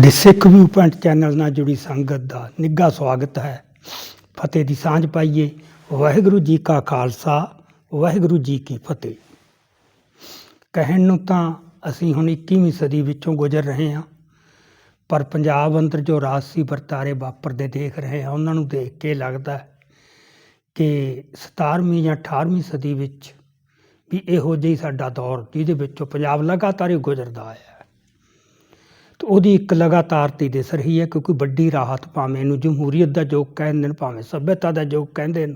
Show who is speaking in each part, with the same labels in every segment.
Speaker 1: ਦੀ Sikh view point channel ਨਾਲ ਜੁੜੀ ਸੰਗਤ ਦਾ ਨਿੱਘਾ ਸਵਾਗਤ ਹੈ। ਫਤਿਹ ਦੀ ਸਾਂਝ ਪਾਈਏ। ਵਾਹਿਗੁਰੂ ਜੀ ਕਾ ਖਾਲਸਾ, ਵਾਹਿਗੁਰੂ ਜੀ ਕੀ ਫਤਿਹ। ਕਹਿਣ ਨੂੰ ਤਾਂ ਅਸੀਂ ਹੁਣ 21ਵੀਂ ਸਦੀ ਵਿੱਚੋਂ ਗੁਜ਼ਰ ਰਹੇ ਹਾਂ। ਪਰ ਪੰਜਾਬ ਅੰਦਰ ਜੋ ਰਾਜਸੀ ਵਰਤਾਰੇ ਵਾਪਰਦੇ ਦੇਖ ਰਹੇ ਹਾਂ। ਉਹਨਾਂ ਨੂੰ ਦੇਖ ਕੇ ਲੱਗਦਾ ਕਿ 17ਵੀਂ ਜਾਂ 18ਵੀਂ ਸਦੀ ਵਿੱਚ ਵੀ ਇਹੋ ਜਿਹੀ ਸਾਡਾ ਦੌਰ, ਜਿਹਦੇ ਵਿੱਚੋਂ ਪੰਜਾਬ ਲਗਾਤਾਰ ਹੀ ਗੁਜ਼ਰਦਾ ਆਇਆ ਹੈ। ਤੇ ਉਹਦੀ ਇੱਕ ਲਗਾਤਾਰਤੀ ਦਿਸ ਰਹੀ ਹੈ ਕਿਉਂਕਿ ਵੱਡੀ ਰਾਹਤ ਭਾਵੇਂ ਇਹਨੂੰ ਜਮਹੂਰੀਅਤ ਦਾ ਯੋਗ ਕਹਿੰਦੇ ਨੇ, ਭਾਵੇਂ ਸੱਭਿਅਤਾ ਦਾ ਯੁੱਗ ਕਹਿੰਦੇ ਨੇ,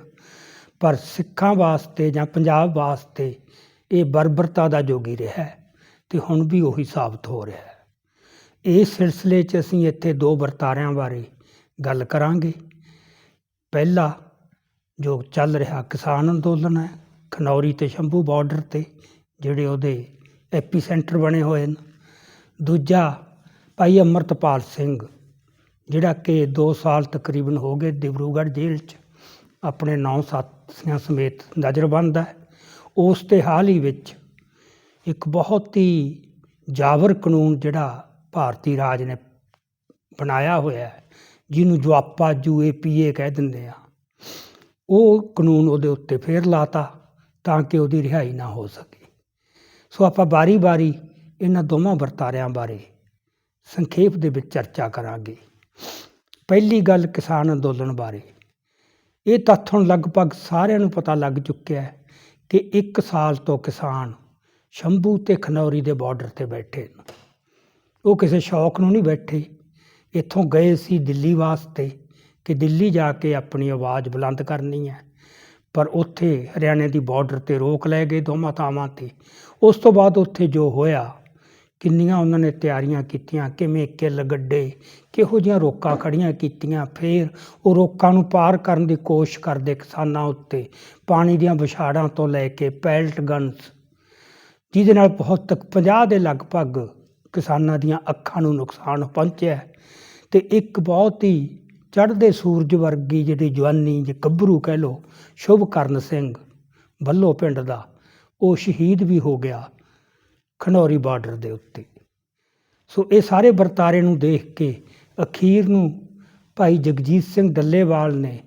Speaker 1: ਪਰ ਸਿੱਖਾਂ ਵਾਸਤੇ ਜਾਂ ਪੰਜਾਬ ਵਾਸਤੇ ਇਹ ਬਰਬਰਤਾ ਦਾ ਯੁੱਗ ਰਿਹਾ ਹੈ ਤੇ ਹੁਣ ਵੀ ਉਹੀ ਸਾਬਤ ਹੋ ਰਿਹਾ ਹੈ। ਇਸ ਸਿਲਸਿਲੇ 'ਚ ਅਸੀਂ ਇੱਥੇ ਦੋ ਵਰਤਾਰਿਆਂ ਬਾਰੇ ਗੱਲ ਕਰਾਂਗੇ। ਪਹਿਲਾ ਜੋ ਚੱਲ ਰਿਹਾ ਕਿਸਾਨ ਅੰਦੋਲਨ ਹੈ, ਖਨੌਰੀ ਤੇ ਸ਼ੰਭੂ ਬਾਰਡਰ ਤੇ, ਜਿਹੜੇ ਉਹਦੇ ਐਪੀ ਸੈਂਟਰ ਬਣੇ ਹੋਏ ਨੇ। ਦੂਜਾ ਭਾਈ ਅਮਰਤਪਾਲ ਸਿੰਘ, ਜਿਹੜਾ ਕਿ 2 ਸਾਲ ਤਕਰੀਬਨ ਹੋ ਗਏ ਡਿਬਰੂਗੜ੍ਹ ਜੇਲ੍ਹ 'ਚ, ਆਪਣੇ ਨੌ ਸਾਥੀਆਂ ਸਮੇਤ ਨਜ਼ਰਬੰਦ ਹੈ। ਉਸ ਤੇ ਹਾਲ ਹੀ ਵਿੱਚ ਇੱਕ ਬਹੁਤ ਹੀ ਜਾਬਰ ਕਾਨੂੰਨ ਜਿਹੜਾ ਭਾਰਤੀ ਰਾਜ ਨੇ ਬਣਾਇਆ ਹੋਇਆ ਹੈ, ਜਿਹਨੂੰ ਜਵਾਪਾ ਯੂਏਪੀਏ ਕਹਿ ਦਿੰਦੇ ਆ। ਉਹ ਕਾਨੂੰਨ ਉਹਦੇ ਉੱਤੇ ਫੇਰ ਲਾਤਾ ਤਾਂ ਕਿ ਉਹਦੀ ਰਿਹਾਈ ਨਾ ਹੋ ਸਕੇ। ਸੋ ਆਪਾਂ ਬਾਰੀ-ਬਾਰੀ ਇਹਨਾਂ ਦੋਵਾਂ ਵਰਤਾਰਿਆਂ ਬਾਰੇ ਸੰਖੇਪ ਦੇ ਵਿੱਚ ਚਰਚਾ ਕਰਾਂਗੇ। ਪਹਿਲੀ ਗੱਲ ਕਿਸਾਨ ਅੰਦੋਲਨ ਬਾਰੇ। ਇਹ ਤੱਥ ਹੁਣ ਲਗਭਗ ਸਾਰਿਆਂ ਨੂੰ ਪਤਾ ਲੱਗ ਚੁੱਕਿਆ ਹੈ ਕਿ 1 ਸਾਲ ਤੋਂ ਕਿਸਾਨ ਸ਼ੰਭੂ ਤੇ ਖਨੌਰੀ ਦੇ ਬਾਰਡਰ ਤੇ ਬੈਠੇ ਨੇ। ਉਹ ਕਿਸੇ ਸ਼ੌਕ ਨੂੰ ਨਹੀਂ ਬੈਠੇ। ਇੱਥੋਂ ਗਏ ਸੀ ਦਿੱਲੀ ਵਾਸਤੇ ਕਿ ਦਿੱਲੀ ਜਾ ਕੇ ਆਪਣੀ ਆਵਾਜ਼ ਬੁਲੰਦ ਕਰਨੀ ਹੈ। ਪਰ ਉੱਥੇ ਹਰਿਆਣੇ ਦੀ ਬਾਰਡਰ ਤੇ ਰੋਕ ਲੈ ਗਏ ਦੋਵਾਂ ਥਾਵਾਂ ਤੇ। ਉਸ ਤੋਂ ਬਾਅਦ ਉੱਥੇ ਜੋ ਹੋਇਆ, ਕਿੰਨੀਆਂ ਉਹਨਾਂ ਨੇ ਤਿਆਰੀਆਂ ਕੀਤੀਆਂ, ਕਿਵੇਂ ਕਿੱਲ ਗੱਡੇ, ਕਿਹੋ ਜਿਹੀਆਂ ਰੋਕਾਂ ਖੜੀਆਂ ਕੀਤੀਆਂ, ਫਿਰ ਉਹ ਰੋਕਾਂ ਨੂੰ ਪਾਰ ਕਰਨ ਦੀ ਕੋਸ਼ਿਸ਼ ਕਰਦੇ ਕਿਸਾਨਾਂ ਉੱਤੇ, ਪਾਣੀ ਦੀਆਂ ਵਿਛਾੜਾਂ ਤੋਂ ਲੈ ਕੇ ਪੈਲਟ ਗਨਸ, ਜਿਹਦੇ ਨਾਲ ਬਹੁਤ ਤੱਕ 50 ਦੇ ਲਗਭਗ ਕਿਸਾਨਾਂ ਦੀਆਂ ਅੱਖਾਂ ਨੂੰ ਨੁਕਸਾਨ ਪਹੁੰਚਿਆ ਹੈ ਤੇ ਇੱਕ ਬਹੁਤ ਹੀ ਚੜ੍ਹਦੇ ਸੂਰਜ ਵਰਗੀ ਜਿਹੜੀ ਜਵਾਨੀ ਜੇ ਗੱਭਰੂ ਕਹਿ ਲੋ ਸ਼ੁਭਕਰਨ ਸਿੰਘ ਬੱਲੋ ਪਿੰਡ ਦਾ, ਉਹ ਸ਼ਹੀਦ ਵੀ ਹੋ ਗਿਆ ਖਨੌਰੀ ਬਾਰਡਰ ਦੇ ਉੱਤੇ। ਸੋ ਇਹ ਸਾਰੇ ਵਰਤਾਰੇ ਨੂੰ ਦੇਖ ਕੇ ਅਖੀਰ ਨੂੰ ਭਾਈ ਜਗਜੀਤ ਸਿੰਘ ਡੱਲੇਵਾਲ ਨੇ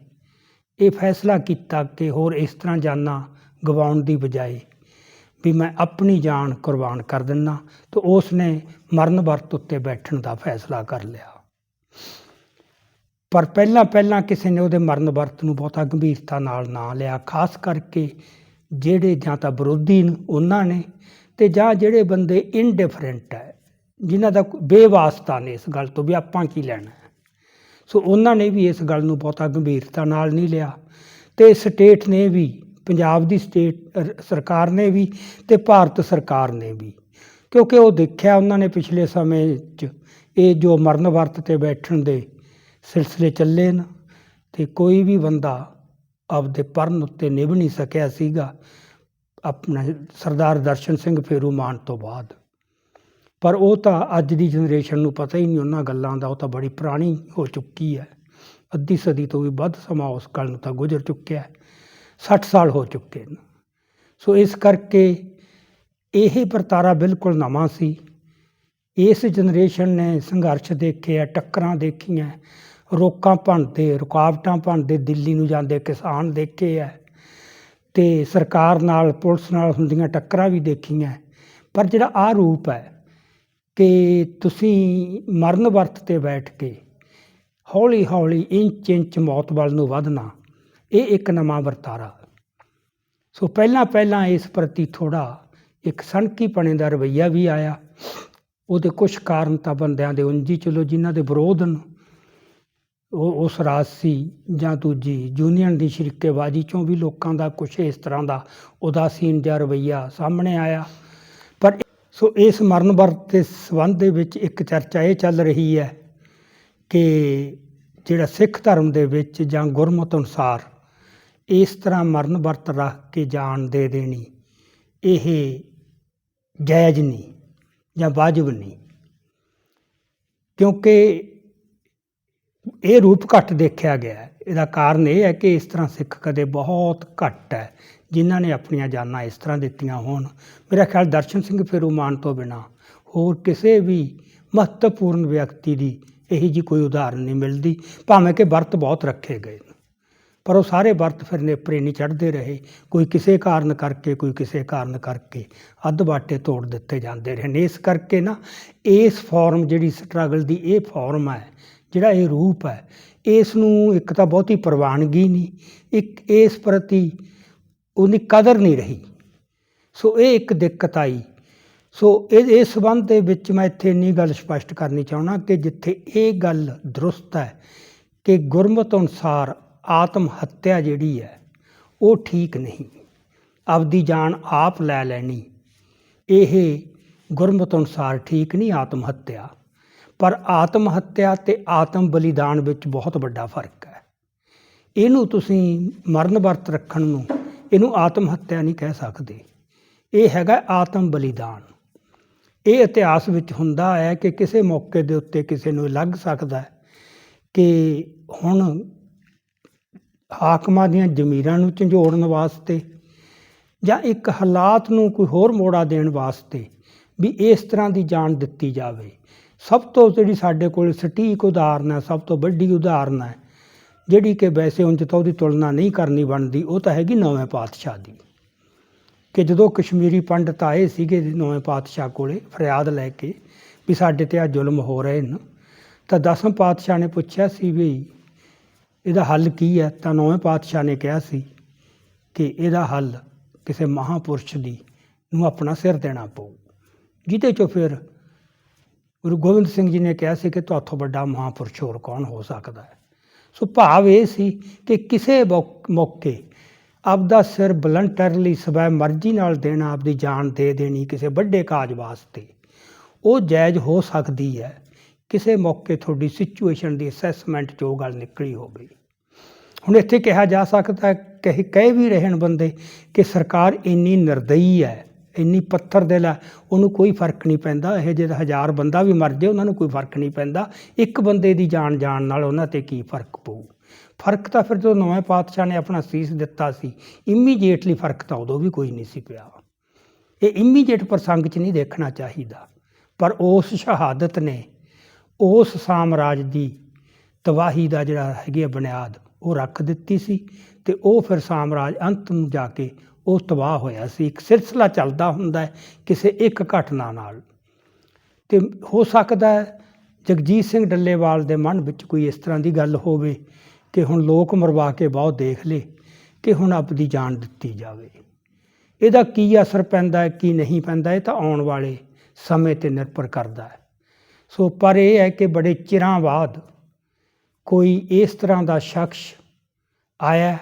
Speaker 1: ਇਹ ਫੈਸਲਾ ਕੀਤਾ ਕਿ ਹੋਰ ਇਸ ਤਰ੍ਹਾਂ ਜਾਨਾਂ ਗਵਾਉਣ ਦੀ ਬਜਾਏ ਵੀ ਮੈਂ ਆਪਣੀ ਜਾਨ ਕੁਰਬਾਨ ਕਰ ਦਿੰਨਾ ਤੇ ਉਸ ਨੇ ਮਰਨ ਵਰਤ ਉੱਤੇ ਬੈਠਣ ਦਾ ਫੈਸਲਾ ਕਰ ਲਿਆ। ਪਰ ਪਹਿਲਾਂ ਪਹਿਲਾਂ ਕਿਸੇ ਨੇ ਉਹਦੇ ਮਰਨ ਵਰਤ ਨੂੰ ਬਹੁਤਾ ਗੰਭੀਰਤਾ ਨਾਲ ਨਾ ਲਿਆ, ਖਾਸ ਕਰਕੇ ਜਿਹੜੇ ਜਾਂ ਤਾਂ ਵਿਰੋਧੀ ਨੇ, ਉਹਨਾਂ ਨੇ ਤੇ ਜਾਂ ਜਿਹੜੇ ਬੰਦੇ ਇਨਡਿਫਰੈਂਟ ਹੈ, ਜਿਨ੍ਹਾਂ ਦਾ ਬੇਵਾਸਤਾ ਨੇ ਇਸ ਗੱਲ ਤੋਂ ਵੀ ਆਪਾਂ ਕੀ ਲੈਣਾ ਸੋ ਉਹਨਾਂ ਨੇ ਵੀ ਇਸ ਗੱਲ ਨੂੰ ਬਹੁਤਾ ਗੰਭੀਰਤਾ ਨਾਲ ਨਹੀਂ ਲਿਆ ਤੇ ਸਟੇਟ ਨੇ ਵੀ ਪੰਜਾਬ ਦੀ ਸਟੇਟ ਸਰਕਾਰ ਨੇ ਵੀ ਤੇ ਭਾਰਤ ਸਰਕਾਰ ਨੇ ਵੀ। ਕਿਉਂਕਿ ਉਹ ਦੇਖਿਆ ਉਹਨਾਂ ਨੇ ਪਿਛਲੇ ਸਮੇਂ 'ਚ, ਇਹ ਜੋ ਮਰਨ ਵਰਤ ਤੇ ਬੈਠਣ ਦੇ ਸਿਲਸਿਲੇ ਚੱਲੇ ਨਾ, ਤੇ ਕੋਈ ਵੀ ਬੰਦਾ ਆਪਦੇ ਪਰਨ ਉੱਤੇ ਨਿਭ ਨਹੀਂ ਸਕਿਆ ਸੀਗਾ, ਆਪਣਾ ਸਰਦਾਰ ਦਰਸ਼ਨ ਸਿੰਘ ਫੇਰੂ ਫੇਰੂਮਾਨ ਤੋਂ ਬਾਅਦ। ਪਰ ਉਹ ਤਾਂ ਅੱਜ ਦੀ ਜਨਰੇਸ਼ਨ ਨੂੰ ਪਤਾ ਹੀ ਨਹੀਂ, ਉਹਨਾਂ ਗੱਲਾਂ ਦਾ, ਉਹ ਤਾਂ ਬੜੀ ਪੁਰਾਣੀ ਹੋ ਚੁੱਕੀ ਹੈ। ਅੱਧੀ ਸਦੀ ਤੋਂ ਵੀ ਵੱਧ ਸਮਾਂ ਉਸ ਗੱਲ ਨੂੰ ਤਾਂ ਗੁਜ਼ਰ ਚੁੱਕਿਆ ਹੈ। 60 ਸਾਲ ਹੋ ਚੁੱਕੇ ਨੇ। ਸੋ ਇਸ ਕਰਕੇ ਇਹ ਵਰਤਾਰਾ ਬਿਲਕੁਲ ਨਵਾਂ ਸੀ। ਇਸ ਜਨਰੇਸ਼ਨ ਨੇ ਸੰਘਰਸ਼ ਦੇਖੇ ਆ ਟੱਕਰਾਂ ਦੇਖੀਆਂ, ਰੋਕਾਂ ਭੰਨਦੇ, ਰੁਕਾਵਟਾਂ ਭੰਨਦੇ, ਦਿੱਲੀ ਨੂੰ ਜਾਂਦੇ ਕਿਸਾਨ ਦੇਖੇ ਆ। ਤੇ ਸਰਕਾਰ ਨਾਲ, ਪੁਲਿਸ ਨਾਲ ਹੁੰਦੀਆਂ ਟੱਕਰਾਂ ਵੀ ਦੇਖੀਆਂ। ਪਰ ਜਿਹੜਾ ਆ ਰੂਪ ਹੈ ਕਿ ਤੁਸੀਂ ਮਰਨ ਵਰਤ ਤੇ ਬੈਠ ਕੇ ਹੌਲੀ ਹੌਲੀ ਇੰਚ ਇੰਚ ਮੌਤ ਵੱਲ ਨੂੰ ਵਧਣਾ ਇਹ ਇੱਕ ਨਵਾਂ ਵਰਤਾਰਾ। ਸੋ ਪਹਿਲਾਂ ਪਹਿਲਾਂ ਇਸ ਪ੍ਰਤੀ ਥੋੜਾ ਇੱਕ ਸਣਕੀਪਣੇ ਦਾ ਰਵਈਆ ਵੀ ਆਇਆ। ਉਹਦੇ ਕੁਝ ਕਾਰਨ ਤਾਂ ਬੰਦਿਆਂ ਦੇ ਉਂਝੀ ਚਲੋ ਜਿਨ੍ਹਾਂ ਦੇ ਵਿਰੋਧ ਨੂੰ ਉਹ ਉਸ ਰਾਜਸੀ ਜਾਂ ਦੂਜੀ ਯੂਨੀਅਨ ਦੀ ਸ਼ਰੀਕੇਬਾਜ਼ੀ ਚੋਂ ਵੀ ਲੋਕਾਂ ਦਾ ਕੁਝ ਇਸ ਤਰ੍ਹਾਂ ਦਾ ਉਦਾਸੀਨ ਜਿਹਾ ਰਵਈਆ ਸਾਹਮਣੇ ਆਇਆ। ਪਰ ਸੋ ਇਸ ਮਰਨ ਵਰਤ ਦੇ ਸੰਬੰਧ ਦੇ ਵਿੱਚ ਇੱਕ ਚਰਚਾ ਇਹ ਚੱਲ ਰਹੀ ਹੈ ਕਿ ਜਿਹੜਾ ਸਿੱਖ ਧਰਮ ਦੇ ਵਿੱਚ ਜਾਂ ਗੁਰਮਤ ਅਨੁਸਾਰ ਇਸ ਤਰ੍ਹਾਂ ਮਰਨ ਵਰਤ ਰੱਖ ਕੇ ਜਾਨ ਦੇ ਦੇਣੀ। ਇਹ ਜਾਇਜ਼ ਨਹੀਂ ਜਾਂ ਵਾਜਬ ਨਹੀਂ। ਕਿਉਂਕਿ ਇਹ ਰੂਪ ਘੱਟ ਦੇਖਿਆ ਗਿਆ ਇਹਦਾ ਕਾਰਨ ਇਹ ਹੈ ਕਿ ਇਸ ਤਰ੍ਹਾਂ ਸਿੱਖ ਕਦੇ ਬਹੁਤ ਘੱਟ ਹੈ। ਜਿਨ੍ਹਾਂ ਨੇ ਆਪਣੀਆਂ ਜਾਨਾਂ ਇਸ ਤਰ੍ਹਾਂ ਦਿੱਤੀਆਂ ਹੋਣ। ਮੇਰਾ ਖਿਆਲ ਦਰਸ਼ਨ ਸਿੰਘ ਫੇਰੂਮਾਨ ਤੋਂ ਬਿਨਾ ਹੋਰ ਕਿਸੇ ਵੀ ਮਹੱਤਵਪੂਰਨ ਵਿਅਕਤੀ ਦੀ ਇਹੀ ਜੀ ਕੋਈ ਉਦਾਹਰਨ ਨਹੀਂ ਮਿਲਦੀ, ਭਾਵੇਂ ਕਿ ਵਰਤ ਬਹੁਤ ਰੱਖੇ ਗਏ ਨੇ। ਪਰ ਉਹ ਸਾਰੇ ਵਰਤ ਫਿਰ ਨੇਪਰੇ ਨਹੀਂ ਚੜ੍ਹਦੇ ਰਹੇ। ਕੋਈ ਕਿਸੇ ਕਾਰਨ ਕਰਕੇ, ਕੋਈ ਕਿਸੇ ਕਾਰਨ ਕਰਕੇ ਅੱਧ ਬਾਟੇ ਤੋੜ ਦਿੱਤੇ ਜਾਂਦੇ ਰਹੇ ਨੇ। ਇਸ ਕਰਕੇ ਨਾ ਇਸ ਫਾਰਮ ਜਿਹੜੀ ਸਟਰਗਲ ਦੀ ਇਹ ਫਾਰਮ ਹੈ, ਜਿਹੜਾ ਇਹ ਰੂਪ ਹੈ, ਇਸ ਨੂੰ ਇੱਕ ਤਾਂ ਬਹੁਤੀ ਪ੍ਰਵਾਨਗੀ ਨਹੀਂ, ਇੱਕ ਇਸ ਪ੍ਰਤੀ ਉਹਦੀ ਕਦਰ ਨਹੀਂ ਰਹੀ। ਸੋ ਇਹ ਇੱਕ ਦਿੱਕਤ ਆਈ। ਸੋ ਇਹ, ਇਸ ਸੰਬੰਧ ਦੇ ਵਿੱਚ ਮੈਂ ਇੱਥੇ ਇੰਨੀ ਗੱਲ ਸਪਸ਼ਟ ਕਰਨੀ ਚਾਹੁੰਦਾ ਕਿ ਜਿੱਥੇ ਇਹ ਗੱਲ ਦਰੁਸਤ ਹੈ ਕਿ ਗੁਰਮਤ ਅਨੁਸਾਰ ਆਤਮ ਹੱਤਿਆ ਜਿਹੜੀ ਹੈ, ਉਹ ਠੀਕ ਨਹੀਂ। ਆਪਦੀ ਜਾਨ ਆਪ ਲੈ ਲੈਣੀ। ਇਹ ਗੁਰਮਤ ਅਨੁਸਾਰ ਠੀਕ ਨਹੀਂ ਆਤਮ ਹੱਤਿਆ ਪਰ ਆਤਮ ਹੱਤਿਆ ਤੇ ਆਤਮ ਬਲੀਦਾਨ ਵਿੱਚ ਬਹੁਤ ਵੱਡਾ ਫ਼ਰਕ ਹੈ। ਇਹਨੂੰ ਤੁਸੀਂ ਮਰਨ ਵਰਤ ਰੱਖਣ ਨੂੰ ਇਹਨੂੰ ਆਤਮ ਹੱਤਿਆ ਨਹੀਂ ਕਹਿ ਸਕਦੇ। ਇਹ ਹੈਗਾ ਆਤਮ ਬਲੀਦਾਨ। ਇਹ ਇਤਿਹਾਸ ਵਿੱਚ ਹੁੰਦਾ ਹੈ ਕਿ ਕਿਸੇ ਮੌਕੇ ਦੇ ਉੱਤੇ ਕਿਸੇ ਨੂੰ ਲੱਗ ਸਕਦਾ ਹੈ ਕਿ ਹੁਣ ਹਾਕਮਾਂ ਦੀਆਂ ਜ਼ਮੀਰਾਂ ਨੂੰ ਝੰਜੋੜਨ ਵਾਸਤੇ ਜਾਂ ਇੱਕ ਹਾਲਾਤ ਨੂੰ ਕੋਈ ਹੋਰ ਮੋੜਾ ਦੇਣ ਵਾਸਤੇ ਵੀ ਇਸ ਤਰ੍ਹਾਂ ਦੀ ਜਾਨ ਦਿੱਤੀ ਜਾਵੇ। ਸਭ ਤੋਂ ਜਿਹੜੀ ਸਾਡੇ ਕੋਲ ਸਟੀਕ ਉਦਾਹਰਨ ਹੈ, ਸਭ ਤੋਂ ਵੱਡੀ ਉਦਾਹਰਨ ਹੈ, ਜਿਹੜੀ ਕਿ ਵੈਸੇ ਉਂਝ ਤਾਂ ਉਹਦੀ ਤੁਲਨਾ ਨਹੀਂ ਕਰਨੀ ਬਣਦੀ, ਉਹ ਤਾਂ ਹੈਗੀ ਨੌਵੇਂ ਪਾਤਸ਼ਾਹ ਦੀ। ਕਿ ਜਦੋਂ ਕਸ਼ਮੀਰੀ ਪੰਡਤ ਆਏ ਸੀਗੇ ਨੌਵੇਂ ਪਾਤਸ਼ਾਹ ਕੋਲੇ ਫਰਿਆਦ ਲੈ ਕੇ ਵੀ ਸਾਡੇ ਤੇ ਆ ਜ਼ੁਲਮ ਹੋ ਰਹੇ ਨੇ ਤਾਂ ਦਸਮ ਪਾਤਸ਼ਾਹ ਨੇ ਪੁੱਛਿਆ ਸੀ ਵੀ ਇਹਦਾ ਹੱਲ ਕੀ ਹੈ? ਤਾਂ ਨੌਵੇਂ ਪਾਤਸ਼ਾਹ ਨੇ ਕਿਹਾ ਸੀ ਕਿ ਇਹਦਾ ਹੱਲ ਕਿਸੇ ਮਹਾਪੁਰਸ਼ ਦੀ ਨੂੰ ਆਪਣਾ ਸਿਰ ਦੇਣਾ ਪਊ। ਜਿਹਦੇ ਚੋਂ ਫਿਰ ਗੁਰੂ ਗੋਬਿੰਦ ਸਿੰਘ ਜੀ ਨੇ ਕਿਹਾ ਸੀ ਕਿ ਤੁਹਾਥੋਂ ਵੱਡਾ ਮਹਾਪੁਰਸ਼ ਹੋਰ ਕੌਣ ਹੋ ਸਕਦਾ ਹੈ? ਸੋ ਭਾਵ ਇਹ ਸੀ ਕਿ ਕਿਸੇ ਮੌ- ਮੌਕੇ ਆਪਦਾ ਸਿਰ ਵਲੰਟਰਲੀ ਸਵੈ ਮਰਜ਼ੀ ਨਾਲ ਦੇਣਾ, ਆਪਦੀ ਜਾਨ ਦੇ ਦੇਣੀ ਕਿਸੇ ਵੱਡੇ ਕਾਜ ਵਾਸਤੇ, ਉਹ ਜਾਇਜ਼ ਹੋ ਸਕਦੀ ਹੈ। ਕਿਸੇ ਮੌਕੇ ਤੁਹਾਡੀ ਸਿਚੁਏਸ਼ਨ ਦੀ ਅਸੈਸਮੈਂਟ 'ਚ ਉਹ ਗੱਲ ਨਿਕਲੀ ਹੋਵੇ ਹੁਣ ਇੱਥੇ ਕਿਹਾ ਜਾ ਸਕਦਾ ਹੈ, ਕਹੇ, ਕਹਿ ਵੀ ਰਹੇ ਹਨ ਬੰਦੇ ਕਿ ਸਰਕਾਰ ਇੰਨੀ ਨਿਰਦਈ ਹੈ, ਇੰਨੀ ਪੱਥਰ ਦਿਲ ਹੈ ਉਹਨੂੰ ਕੋਈ ਫ਼ਰਕ ਨਹੀਂ ਪੈਂਦਾ, ਇਹ ਜੇ ਹਜ਼ਾਰ ਬੰਦਾ ਵੀ ਮਰ ਜਾਏ ਉਹਨਾਂ ਨੂੰ ਕੋਈ ਫ਼ਰਕ ਨਹੀਂ ਪੈਂਦਾ, ਇੱਕ ਬੰਦੇ ਦੀ ਜਾਨ ਜਾਣ ਨਾਲ ਉਹਨਾਂ ਤੇ ਕੀ ਫ਼ਰਕ ਪਊ। ਫ਼ਰਕ ਤਾਂ ਫਿਰ ਜਦੋਂ ਨਵੇਂ ਪਾਤਸ਼ਾਹ ਨੇ ਆਪਣਾ ਸੀਸ ਦਿੱਤਾ ਸੀ ਇਮੀਡੀਏਟਲੀ ਫ਼ਰਕ ਤਾਂ ਉਦੋਂ ਵੀ ਕੋਈ ਨਹੀਂ ਸੀ ਪਿਆ। ਇਹ ਇਮੀਡੀਏਟ ਪ੍ਰਸੰਗ 'ਚ ਨਹੀਂ ਦੇਖਣਾ ਚਾਹੀਦਾ, ਪਰ ਉਸ ਸ਼ਹਾਦਤ ਨੇ ਉਸ ਸਾਮਰਾਜ ਦੀ ਤਬਾਹੀ ਦਾ ਜਿਹੜਾ ਹੈਗੀ ਆ ਬੁਨਿਆਦ, ਉਹ ਰੱਖ ਦਿੱਤੀ ਸੀ ਤੇ ਉਹ ਫਿਰ ਸਾਮਰਾਜ ਅੰਤ ਨੂੰ ਜਾ ਕੇ ਉਹ ਤਬਾਹ ਹੋਇਆ ਸੀ। ਇੱਕ ਸਿਲਸਿਲਾ ਚੱਲਦਾ ਹੁੰਦਾ ਕਿਸੇ ਇੱਕ ਘਟਨਾ ਨਾਲ। ਤੇ ਹੋ ਸਕਦਾ ਜਗਜੀਤ ਸਿੰਘ ਡੱਲੇਵਾਲ ਦੇ ਮਨ ਵਿੱਚ ਕੋਈ ਇਸ ਤਰ੍ਹਾਂ ਦੀ ਗੱਲ ਹੋਵੇ ਕਿ ਹੁਣ ਲੋਕ ਮਰਵਾ ਕੇ ਬਹੁਤ ਦੇਖ ਲੇ ਕਿ ਹੁਣ ਆਪਦੀ ਜਾਨ ਦਿੱਤੀ ਜਾਵੇ। ਇਹਦਾ ਕੀ ਅਸਰ ਪੈਂਦਾ ਹੈ, ਕੀ ਨਹੀਂ ਪੈਂਦਾ, ਇਹ ਤਾਂ ਆਉਣ ਵਾਲੇ ਸਮੇਂ ਤੇ ਨਿਰਭਰ ਕਰਦਾ ਹੈ। ਸੋ ਪਰ ਇਹ ਹੈ ਕਿ ਬੜੇ ਚਿਰਾਂ ਬਾਅਦ ਕੋਈ ਇਸ ਤਰ੍ਹਾਂ ਦਾ ਸ਼ਖਸ ਆਇਆ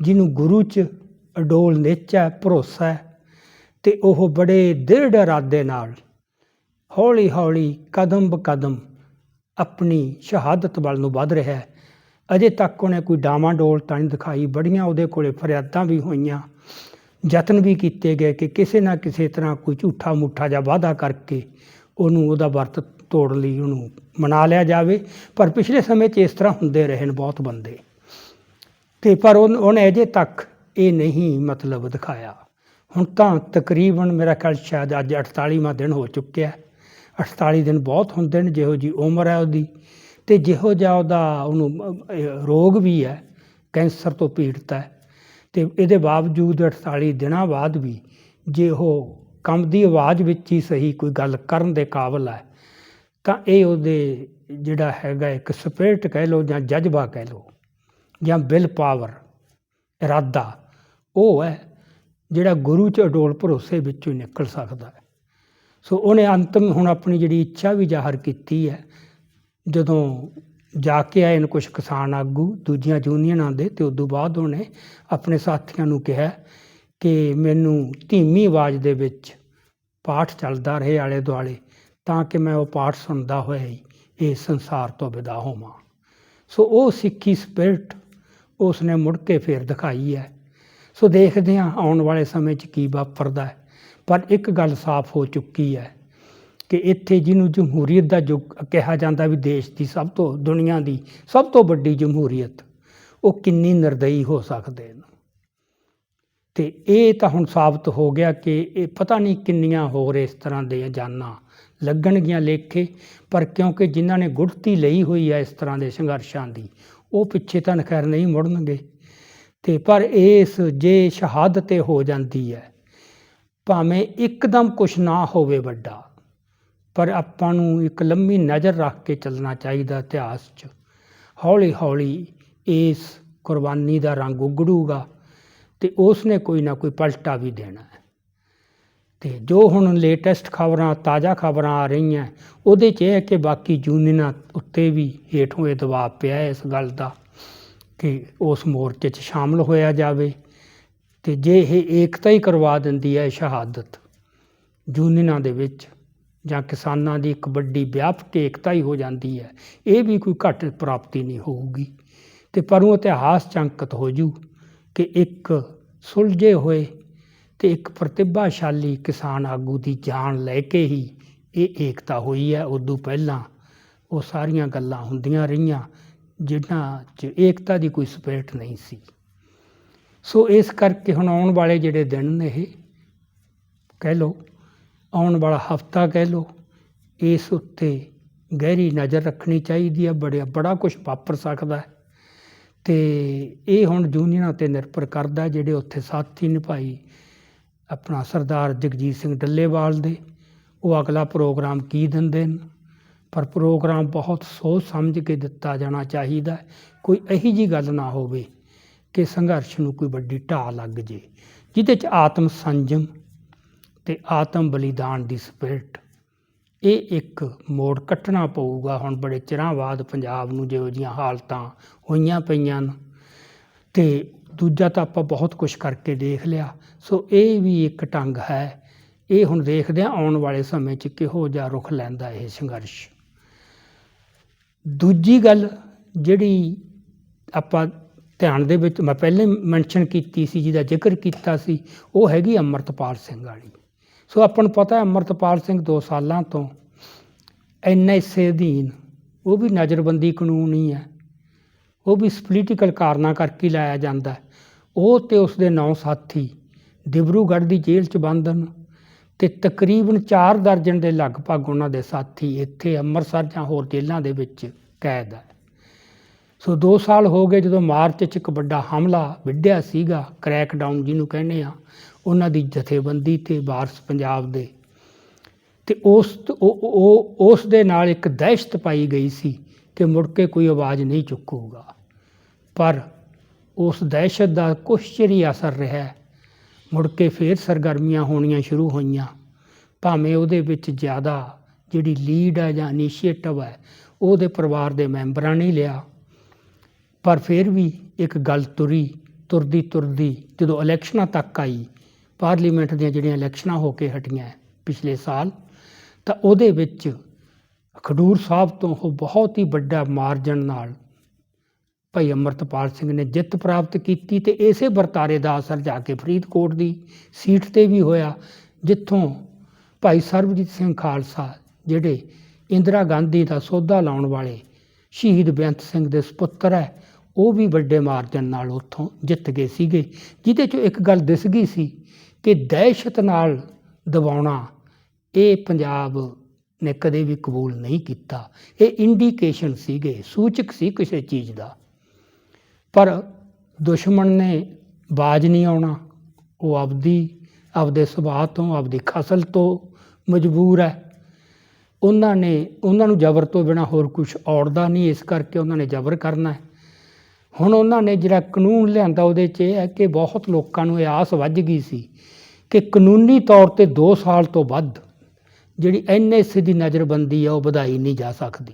Speaker 1: ਜਿਹਨੂੰ ਗੁਰੂ 'ਚ ਅਡੋਲ ਨਿਚਾ ਹੈ, ਭਰੋਸਾ ਹੈ ਤੇ ਉਹ ਬੜੇ ਦ੍ਰਿੜ ਇਰਾਦੇ ਨਾਲ ਹੌਲੀ ਹੌਲੀ ਕਦਮ ਬ ਕਦਮ ਆਪਣੀ ਸ਼ਹਾਦਤ ਵੱਲ ਨੂੰ ਵੱਧ ਰਿਹਾ ਹੈ। ਅਜੇ ਤੱਕ ਉਹਨੇ ਕੋਈ ਡਾਵਾਂ ਡੋਲ ਤਾਂ ਨਹੀਂ ਦਿਖਾਈ, ਬੜੀਆਂ ਉਹਦੇ ਕੋਲੇ ਫਰਿਆਦਾਂ ਵੀ ਹੋਈਆਂ, ਯਤਨ ਵੀ ਕੀਤੇ ਗਏ ਕਿ ਕਿਸੇ ਨਾ ਕਿਸੇ ਤਰ੍ਹਾਂ ਕੋਈ ਝੂਠਾ ਮੂਠਾ ਜਾਂ ਵਾਅਦਾ ਕਰਕੇ ਉਹਨੂੰ, ਉਹਦਾ ਵਰਤ ਤੋੜ ਲਈ, ਉਹਨੂੰ ਮਨਾ ਲਿਆ ਜਾਵੇ। ਪਰ ਪਿਛਲੇ ਸਮੇਂ 'ਚ ਇਸ ਤਰ੍ਹਾਂ ਹੁੰਦੇ ਰਹੇ ਨੇ ਬਹੁਤ ਬੰਦੇ। ਤੇ ਪਰ ਉਹਨ- ਉਹਨੇ ਅਜੇ ਤੱਕ ਇਹ ਨਹੀਂ ਮਤਲਬ ਦਿਖਾਇਆ। ਹੁਣ ਤਾਂ ਤਕਰੀਬਨ ਮੇਰਾ ਖਿਆਲ ਸ਼ਾਇਦ ਅੱਜ 48ਵਾਂ ਦਿਨ ਹੋ ਚੁੱਕਿਆ ਹੈ। 48 ਦਿਨ ਬਹੁਤ ਹੁੰਦੇ ਨੇ, ਜਿਹੋ ਜੀ ਉਮਰ ਹੈ ਉਹਦੀ। ਤੇ ਜਿਹੋ ਜਿਹਾ ਉਹਦਾ, ਉਹਨੂੰ ਰੋਗ ਵੀ ਹੈ, ਕੈਂਸਰ ਤੋਂ ਪੀੜਤ ਹੈ। ਤੇ ਇਹਦੇ ਬਾਵਜੂਦ 48 ਦਿਨਾਂ ਬਾਅਦ ਵੀ ਜੇ ਉਹ ਕੰਮ ਦੀ ਆਵਾਜ਼ ਵਿੱਚ ਹੀ ਸਹੀ ਕੋਈ ਗੱਲ ਕਰਨ ਦੇ ਕਾਬਲ ਹੈ, ਤਾਂ ਇਹ ਉਹਦੇ ਜਿਹੜਾ ਹੈਗਾ ਇੱਕ ਸਪਿਰਿਟ ਕਹਿ ਲਓ ਜਾਂ ਜਜ਼ਬਾ ਕਹਿ ਲਓ ਜਾਂ ਵਿਲ ਪਾਵਰ, ਇਰਾਦਾ, ਉਹ ਹੈ ਜਿਹੜਾ ਗੁਰੂ ਚ ਅਡੋਲ ਭਰੋਸੇ ਵਿੱਚੋਂ ਹੀ ਨਿਕਲ ਸਕਦਾ ਹੈ। ਸੋ ਉਹਨੇ ਅੰਤਮ ਹੁਣ ਆਪਣੀ ਜਿਹੜੀ ਇੱਛਾ ਵੀ ਜ਼ਾਹਰ ਕੀਤੀ ਹੈ, ਜਦੋਂ ਜਾ ਕੇ ਆਏ ਨੇ ਕੁਝ ਕਿਸਾਨ ਆਗੂ, ਦੂਜੀਆਂ ਯੂਨੀਅਨਾਂ ਦੇ, ਤੇ ਉਦੋਂ ਬਾਅਦ ਉਹਨੇ ਆਪਣੇ ਸਾਥੀਆਂ ਨੂੰ ਕਿਹਾ ਕਿ ਮੈਨੂੰ ਧੀਮੀ ਆਵਾਜ਼ ਦੇ ਵਿੱਚ ਪਾਠ ਚੱਲਦਾ ਰਹੇ ਆਲੇ ਦੁਆਲੇ, ਤਾਂ ਕਿ ਮੈਂ ਉਹ ਪਾਠ ਸੁਣਦਾ ਹੋਇਆ ਹੀ ਇਹ ਸੰਸਾਰ ਤੋਂ ਵਿਦਾ ਹੋਵਾਂ। ਸੋ ਉਹ ਸਿੱਖੀ ਸਪਿਰਿਟ ਉਸ ਨੇ ਮੁੜ ਕੇ ਫੇਰ ਦਿਖਾਈ ਹੈ। ਸੋ ਦੇਖਦੇ ਹਾਂ ਆਉਣ ਵਾਲੇ ਸਮੇਂ 'ਚ ਕੀ ਵਾਪਰਦਾ ਹੈ। ਪਰ ਇੱਕ ਗੱਲ ਸਾਫ਼ ਹੋ ਚੁੱਕੀ ਹੈ ਕਿ ਇੱਥੇ ਜਿਹਨੂੰ ਜਮਹੂਰੀਅਤ ਦਾ ਯੁੱਗ ਕਿਹਾ ਜਾਂਦਾ ਵੀ ਦੇਸ਼ ਦੀ ਸਭ ਤੋਂ, ਦੁਨੀਆ ਦੀ ਸਭ ਤੋਂ ਵੱਡੀ ਜਮਹੂਰੀਅਤ, ਉਹ ਕਿੰਨੀ ਨਿਰਦਈ ਹੋ ਸਕਦੇ ਨੇ ਤੇ ਇਹ ਤਾਂ ਹੁਣ ਸਾਬਤ ਹੋ ਗਿਆ ਕਿ ਇਹ ਪਤਾ ਨਹੀਂ ਕਿੰਨੀਆਂ ਹੋਰ ਇਸ ਤਰ੍ਹਾਂ ਦੇ ਜਾਨਾਂ ਲੱਗਣਗੀਆਂ ਲੇਖੇ, ਪਰ ਕਿਉਂਕਿ ਜਿਨ੍ਹਾਂ ਨੇ ਗੁੜਤੀ ਲਈ ਹੋਈ ਹੈ ਇਸ ਤਰ੍ਹਾਂ ਦੇ ਸੰਘਰਸ਼ਾਂ ਦੀ, ਉਹ ਪਿੱਛੇ ਤਾਂ ਖੈਰ ਨਹੀਂ ਮੁੜਨਗੇ। ਤੇ ਪਰ ਇਸ ਜੇ ਸ਼ਹਾਦਤ ਤੇ ਹੋ ਜਾਂਦੀ ਹੈ, ਭਾਵੇਂ ਇੱਕਦਮ ਕੁਛ ਨਾ ਹੋਵੇ ਵੱਡਾ, ਪਰ ਆਪਾਂ ਨੂੰ ਇੱਕ ਲੰਮੀ ਨਜ਼ਰ ਰੱਖ ਕੇ ਚੱਲਣਾ ਚਾਹੀਦਾ ਇਤਿਹਾਸ 'ਚ। ਹੌਲੀ ਹੌਲੀ ਇਸ ਕੁਰਬਾਨੀ ਦਾ ਰੰਗ ਉਗੜੂਗਾ। ਤੇ ਉਸ ਨੇ ਕੋਈ ਨਾ ਕੋਈ ਪਲਟਾ ਵੀ ਦੇਣਾ ਹੈ। ਤੇ ਜੋ ਹੁਣ ਲੇਟੈਸਟ ਖਬਰਾਂ, ਤਾਜ਼ਾ ਖਬਰਾਂ ਆ ਰਹੀਆਂ, ਉਹਦੇ 'ਚ ਇਹ ਹੈ ਕਿ ਬਾਕੀ ਯੂਨੀਅਨਾਂ ਉੱਤੇ ਵੀ ਹੇਠੋਂ ਇਹ ਦਬਾਅ ਪਿਆ ਹੈ ਇਸ ਗੱਲ ਦਾ ਕਿ ਉਸ ਮੋਰਚੇ 'ਚ ਸ਼ਾਮਲ ਹੋਇਆ ਜਾਵੇ। ਤੇ ਜੇ ਇਹ ਏਕਤਾ ਹੀ ਕਰਵਾ ਦਿੰਦੀ ਹੈ ਸ਼ਹਾਦਤ ਯੂਨੀਅਨਾਂ ਦੇ ਵਿੱਚ, ਜਾਂ ਕਿਸਾਨਾਂ ਦੀ ਇੱਕ ਵੱਡੀ ਵਿਆਪਕ ਏਕਤਾ ਹੀ ਹੋ ਜਾਂਦੀ ਹੈ, ਇਹ ਵੀ ਕੋਈ ਘੱਟ ਪ੍ਰਾਪਤੀ ਨਹੀਂ ਹੋਊਗੀ। ਤੇ ਪਰ ਉਹ ਇਤਿਹਾਸ ਚੰਕਤ ਅੰਕਿਤ ਹੋ ਜੂ ਕਿ ਇੱਕ ਸੁਲਝੇ ਹੋਏ ਤੇ ਇੱਕ ਪ੍ਰਤਿਭਾਸ਼ਾਲੀ ਕਿਸਾਨ ਆਗੂ ਦੀ ਜਾਨ ਲੈ ਕੇ ਹੀ ਇਹ ਏਕਤਾ ਹੋਈ ਹੈ। ਉਦੋਂ ਪਹਿਲਾਂ ਉਹ ਸਾਰੀਆਂ ਗੱਲਾਂ ਹੁੰਦੀਆਂ ਰਹੀਆਂ, ਜਿਨ੍ਹਾਂ 'ਚ ਏਕਤਾ ਦੀ ਕੋਈ ਸਪਿਰਟ ਨਹੀਂ ਸੀ। ਸੋ ਇਸ ਕਰਕੇ ਹੁਣ ਆਉਣ ਵਾਲੇ ਜਿਹੜੇ ਦਿਨ ਨੇ ਇਹ, ਕਹਿ ਲਓ, ਆਉਣ ਵਾਲਾ ਹਫਤਾ ਕਹਿ ਲਓ, ਇਸ ਉੱਤੇ ਗਹਿਰੀ ਨਜ਼ਰ ਰੱਖਣੀ ਚਾਹੀਦੀ ਹੈ। ਬੜਿਆ, ਬੜਾ ਕੁਝ ਵਾਪਰ ਸਕਦਾ ਹੈ। ਤੇ ਇਹ ਹੁਣ ਯੂਨੀਅਨਾਂ ਤੇ ਨਿਰਭਰ ਕਰਦਾ ਜਿਹੜੇ ਉੱਥੇ ਸਾਥੀ ਨਿਭਾਈ ਆਪਣਾ ਸਰਦਾਰ ਜਗਜੀਤ ਸਿੰਘ ਡੱਲੇਵਾਲ ਦੇ। ਉਹ ਅਗਲਾ ਪ੍ਰੋਗਰਾਮ ਕੀ ਦਿੰਦੇ ਨੇ ਪਰ ਪ੍ਰੋਗਰਾਮ ਬਹੁਤ ਸੋਚ ਸਮਝ ਕੇ ਦਿੱਤਾ ਜਾਣਾ ਚਾਹੀਦਾ ਕੋਈ ਇਹੀ ਜੀ ਗੱਲ ਨਾ ਹੋਵੇ ਕਿ ਸੰਘਰਸ਼ ਨੂੰ ਕੋਈ ਵੱਡੀ ਢਾਹ ਲੱਗ ਜੇ, ਜਿਹਦੇ ਚ ਆਤਮ ਸੰਜਮ ਤੇ ਆਤਮ ਬਲੀਦਾਨ ਦੀ ਸਪਿਰਿਟ ਇਹ ਇੱਕ ਮੋੜ ਕੱਟਣਾ ਪਊਗਾ। ਹੁਣ ਬੜੇ ਚਿਰਾਂ ਬਾਅਦ ਪੰਜਾਬ ਨੂੰ ਜਿਹੋ ਜਿਹੀਆਂ ਹਾਲਤਾਂ ਹੋਈਆਂ ਪਈਆਂ ਨੇ ਤੇ ਦੂਜਾ ਤਾਂ ਆਪਾਂ ਬਹੁਤ ਕੁਝ ਕਰਕੇ ਦੇਖ ਲਿਆ। ਸੋ ਇਹ ਵੀ ਇੱਕ ਢੰਗ ਹੈ। ਇਹ ਹੁਣ ਦੇਖਦੇ ਹਾਂ ਆਉਣ ਵਾਲੇ ਸਮੇਂ 'ਚ ਕਿਹੋ ਜਿਹਾ ਰੁਖ ਲੈਂਦਾ ਇਹ ਸੰਘਰਸ਼। ਦੂਜੀ ਗੱਲ ਜਿਹੜੀ ਆਪਾਂ ਧਿਆਨ ਦੇ ਵਿੱਚ ਮੈਂ ਪਹਿਲੇ ਮੈਂਸ਼ਨ ਕੀਤੀ ਸੀ, ਜਿਹਦਾ ਜ਼ਿਕਰ ਕੀਤਾ ਸੀ, ਉਹ ਹੈਗੀ ਅੰਮ੍ਰਿਤਪਾਲ ਸਿੰਘ ਵਾਲੀ। ਸੋ ਆਪਾਂ ਨੂੰ ਪਤਾ ਹੈ ਅੰਮ੍ਰਿਤਪਾਲ ਸਿੰਘ 2 ਸਾਲਾਂ ਤੋਂ ਐਨਐਸਏ ਅਧੀਨ ਉਹ ਵੀ ਨਜ਼ਰਬੰਦੀ ਕਾਨੂੰਨ ਹੀ ਹੈ। ਉਹ ਵੀ ਪੋਲੀਟੀਕਲ ਕਾਰਨਾਂ ਕਰਕੇ ਲਾਇਆ ਜਾਂਦਾ ਉਹ ਤੇ ਉਸ ਦੇ ਨੌ ਸਾਥੀ ਦਿਬਰੂਗੜ੍ਹ ਦੀ ਜੇਲ੍ਹ 'ਚ ਬੰਦ ਹਨ ਤੇ ਤਕਰੀਬਨ 4 ਦਰਜਨ ਦੇ ਲਗਭਗ ਉਹਨਾਂ ਦੇ ਸਾਥੀ ਇੱਥੇ ਅੰਮ੍ਰਿਤਸਰ ਜਾਂ ਹੋਰ ਜੇਲ੍ਹਾਂ ਦੇ ਵਿੱਚ ਕੈਦ ਹੈ। ਸੋ 2 ਸਾਲ ਹੋ ਗਏ ਜਦੋਂ ਮਾਰਚ 'ਚ ਇੱਕ ਵੱਡਾ ਹਮਲਾ ਵਿੱਢਿਆ ਸੀਗਾ ਕ੍ਰੈਕਡਾਊਨ ਜਿਹਨੂੰ ਕਹਿੰਦੇ ਆ ਉਹਨਾਂ ਦੀ ਜਥੇਬੰਦੀ ਤੇ ਵਾਰਸ ਪੰਜਾਬ ਦੇ। ਤੇ ਉਸ ਉਹ ਉਸ ਦੇ ਨਾਲ ਇੱਕ ਦਹਿਸ਼ਤ ਪਾਈ ਗਈ ਸੀ ਕਿ ਮੁੜ ਕੇ ਕੋਈ ਆਵਾਜ਼ ਨਹੀਂ ਚੁੱਕੂਗਾ। ਪਰ ਉਸ ਦਹਿਸ਼ਤ ਦਾ ਕੁਛ ਚਿਰ ਹੀ ਅਸਰ ਰਿਹਾ। ਮੁੜ ਕੇ ਫੇਰ ਸਰਗਰਮੀਆਂ ਹੋਣੀਆਂ ਸ਼ੁਰੂ ਹੋਈਆਂ। ਭਾਵੇਂ ਉਹਦੇ ਵਿੱਚ ਜ਼ਿਆਦਾ ਜਿਹੜੀ ਲੀਡ ਹੈ ਜਾਂ ਇਨੀਸ਼ੀਏਟਿਵ ਹੈ ਉਹਦੇ ਪਰਿਵਾਰ ਦੇ ਮੈਂਬਰਾਂ ਨੇ ਲਿਆ। ਪਰ ਫਿਰ ਵੀ ਇੱਕ ਗੱਲ ਤੁਰੀ ਤੁਰਦੀ ਤੁਰਦੀ ਜਦੋਂ ਇਲੈਕਸ਼ਨਾਂ ਤੱਕ ਆਈ ਪਾਰਲੀਮੈਂਟ ਦੀਆਂ ਜਿਹੜੀਆਂ ਇਲੈਕਸ਼ਨਾਂ ਹੋ ਕੇ ਹਟੀਆਂ ਪਿਛਲੇ ਸਾਲ, ਤਾਂ ਉਹਦੇ ਵਿੱਚ ਖਡੂਰ ਸਾਹਿਬ ਤੋਂ ਉਹ ਬਹੁਤ ਹੀ ਵੱਡਾ ਮਾਰਜਨ ਨਾਲ ਭਾਈ ਅਮਰਤਪਾਲ ਸਿੰਘ ਨੇ ਜਿੱਤ ਪ੍ਰਾਪਤ ਕੀਤੀ ਤੇ ਇਸੇ ਵਰਤਾਰੇ ਦਾ ਅਸਰ ਜਾ ਕੇ ਫਰੀਦਕੋਟ ਦੀ ਸੀਟ ਤੇ ਵੀ ਹੋਇਆ, ਜਿੱਥੋਂ ਭਾਈ ਸਰਬਜੀਤ ਸਿੰਘ ਖਾਲਸਾ ਜਿਹੜੇ ਇੰਦਰਾ ਗਾਂਧੀ ਦਾ ਸੋਧਾ ਲਾਉਣ ਵਾਲੇ ਸ਼ਹੀਦ ਬੇਅੰਤ ਸਿੰਘ ਦੇ ਸੁਪੁੱਤਰ ਹੈ, ਉਹ ਵੀ ਵੱਡੇ ਮਾਰਜਨ ਨਾਲ ਉੱਥੋਂ ਜਿੱਤ ਗਏ ਸੀਗੇ, ਜਿਹਦੇ ਚੋਂ ਇੱਕ ਗੱਲ ਦਿਸ ਗਈ ਸੀ ਕਿ ਦਹਿਸ਼ਤ ਨਾਲ ਦਬਾਉਣਾ, ਇਹ ਪੰਜਾਬ ਨੇ ਕਦੇ ਵੀ ਕਬੂਲ ਨਹੀਂ ਕੀਤਾ। ਇਹ ਇੰਡੀਕੇਸ਼ਨ ਸੀਗੇ, ਸੂਚਕ ਸੀ ਕਿਸੇ ਚੀਜ਼ ਦਾ। ਪਰ ਦੁਸ਼ਮਣ ਨੇ ਬਾਜ ਨਹੀਂ ਆਉਣਾ। ਉਹ ਆਪਦੀ, ਆਪਦੇ ਸੁਭਾਅ ਤੋਂ, ਆਪਦੀ ਖਸਲ ਤੋਂ ਮਜਬੂਰ ਹੈ। ਉਹਨਾਂ ਨੇ, ਉਹਨਾਂ ਨੂੰ ਜ਼ਬਰ ਤੋਂ ਬਿਨਾ ਹੋਰ ਕੁਝ ਔੜਦਾ ਨਹੀਂ, ਇਸ ਕਰਕੇ ਉਹਨਾਂ ਨੇ ਜ਼ਬਰ ਕਰਨਾ ਹੈ। ਹੁਣ ਉਹਨਾਂ ਨੇ ਜਿਹੜਾ ਕਾਨੂੰਨ ਲਿਆਂਦਾ ਉਹਦੇ 'ਚ ਇਹ ਹੈ ਕਿ ਬਹੁਤ ਲੋਕਾਂ ਨੂੰ ਇਹ ਆਸ ਵੱਜ ਗਈ ਸੀ ਕਿ ਕਾਨੂੰਨੀ ਤੌਰ ਤੇ 2 ਸਾਲ ਤੋਂ ਵੱਧ ਜਿਹੜੀ ਐਨਐਸਏ ਦੀ ਨਜ਼ਰਬੰਦੀ ਆ ਉਹ ਵਧਾਈ ਨਹੀਂ ਜਾ ਸਕਦੀ।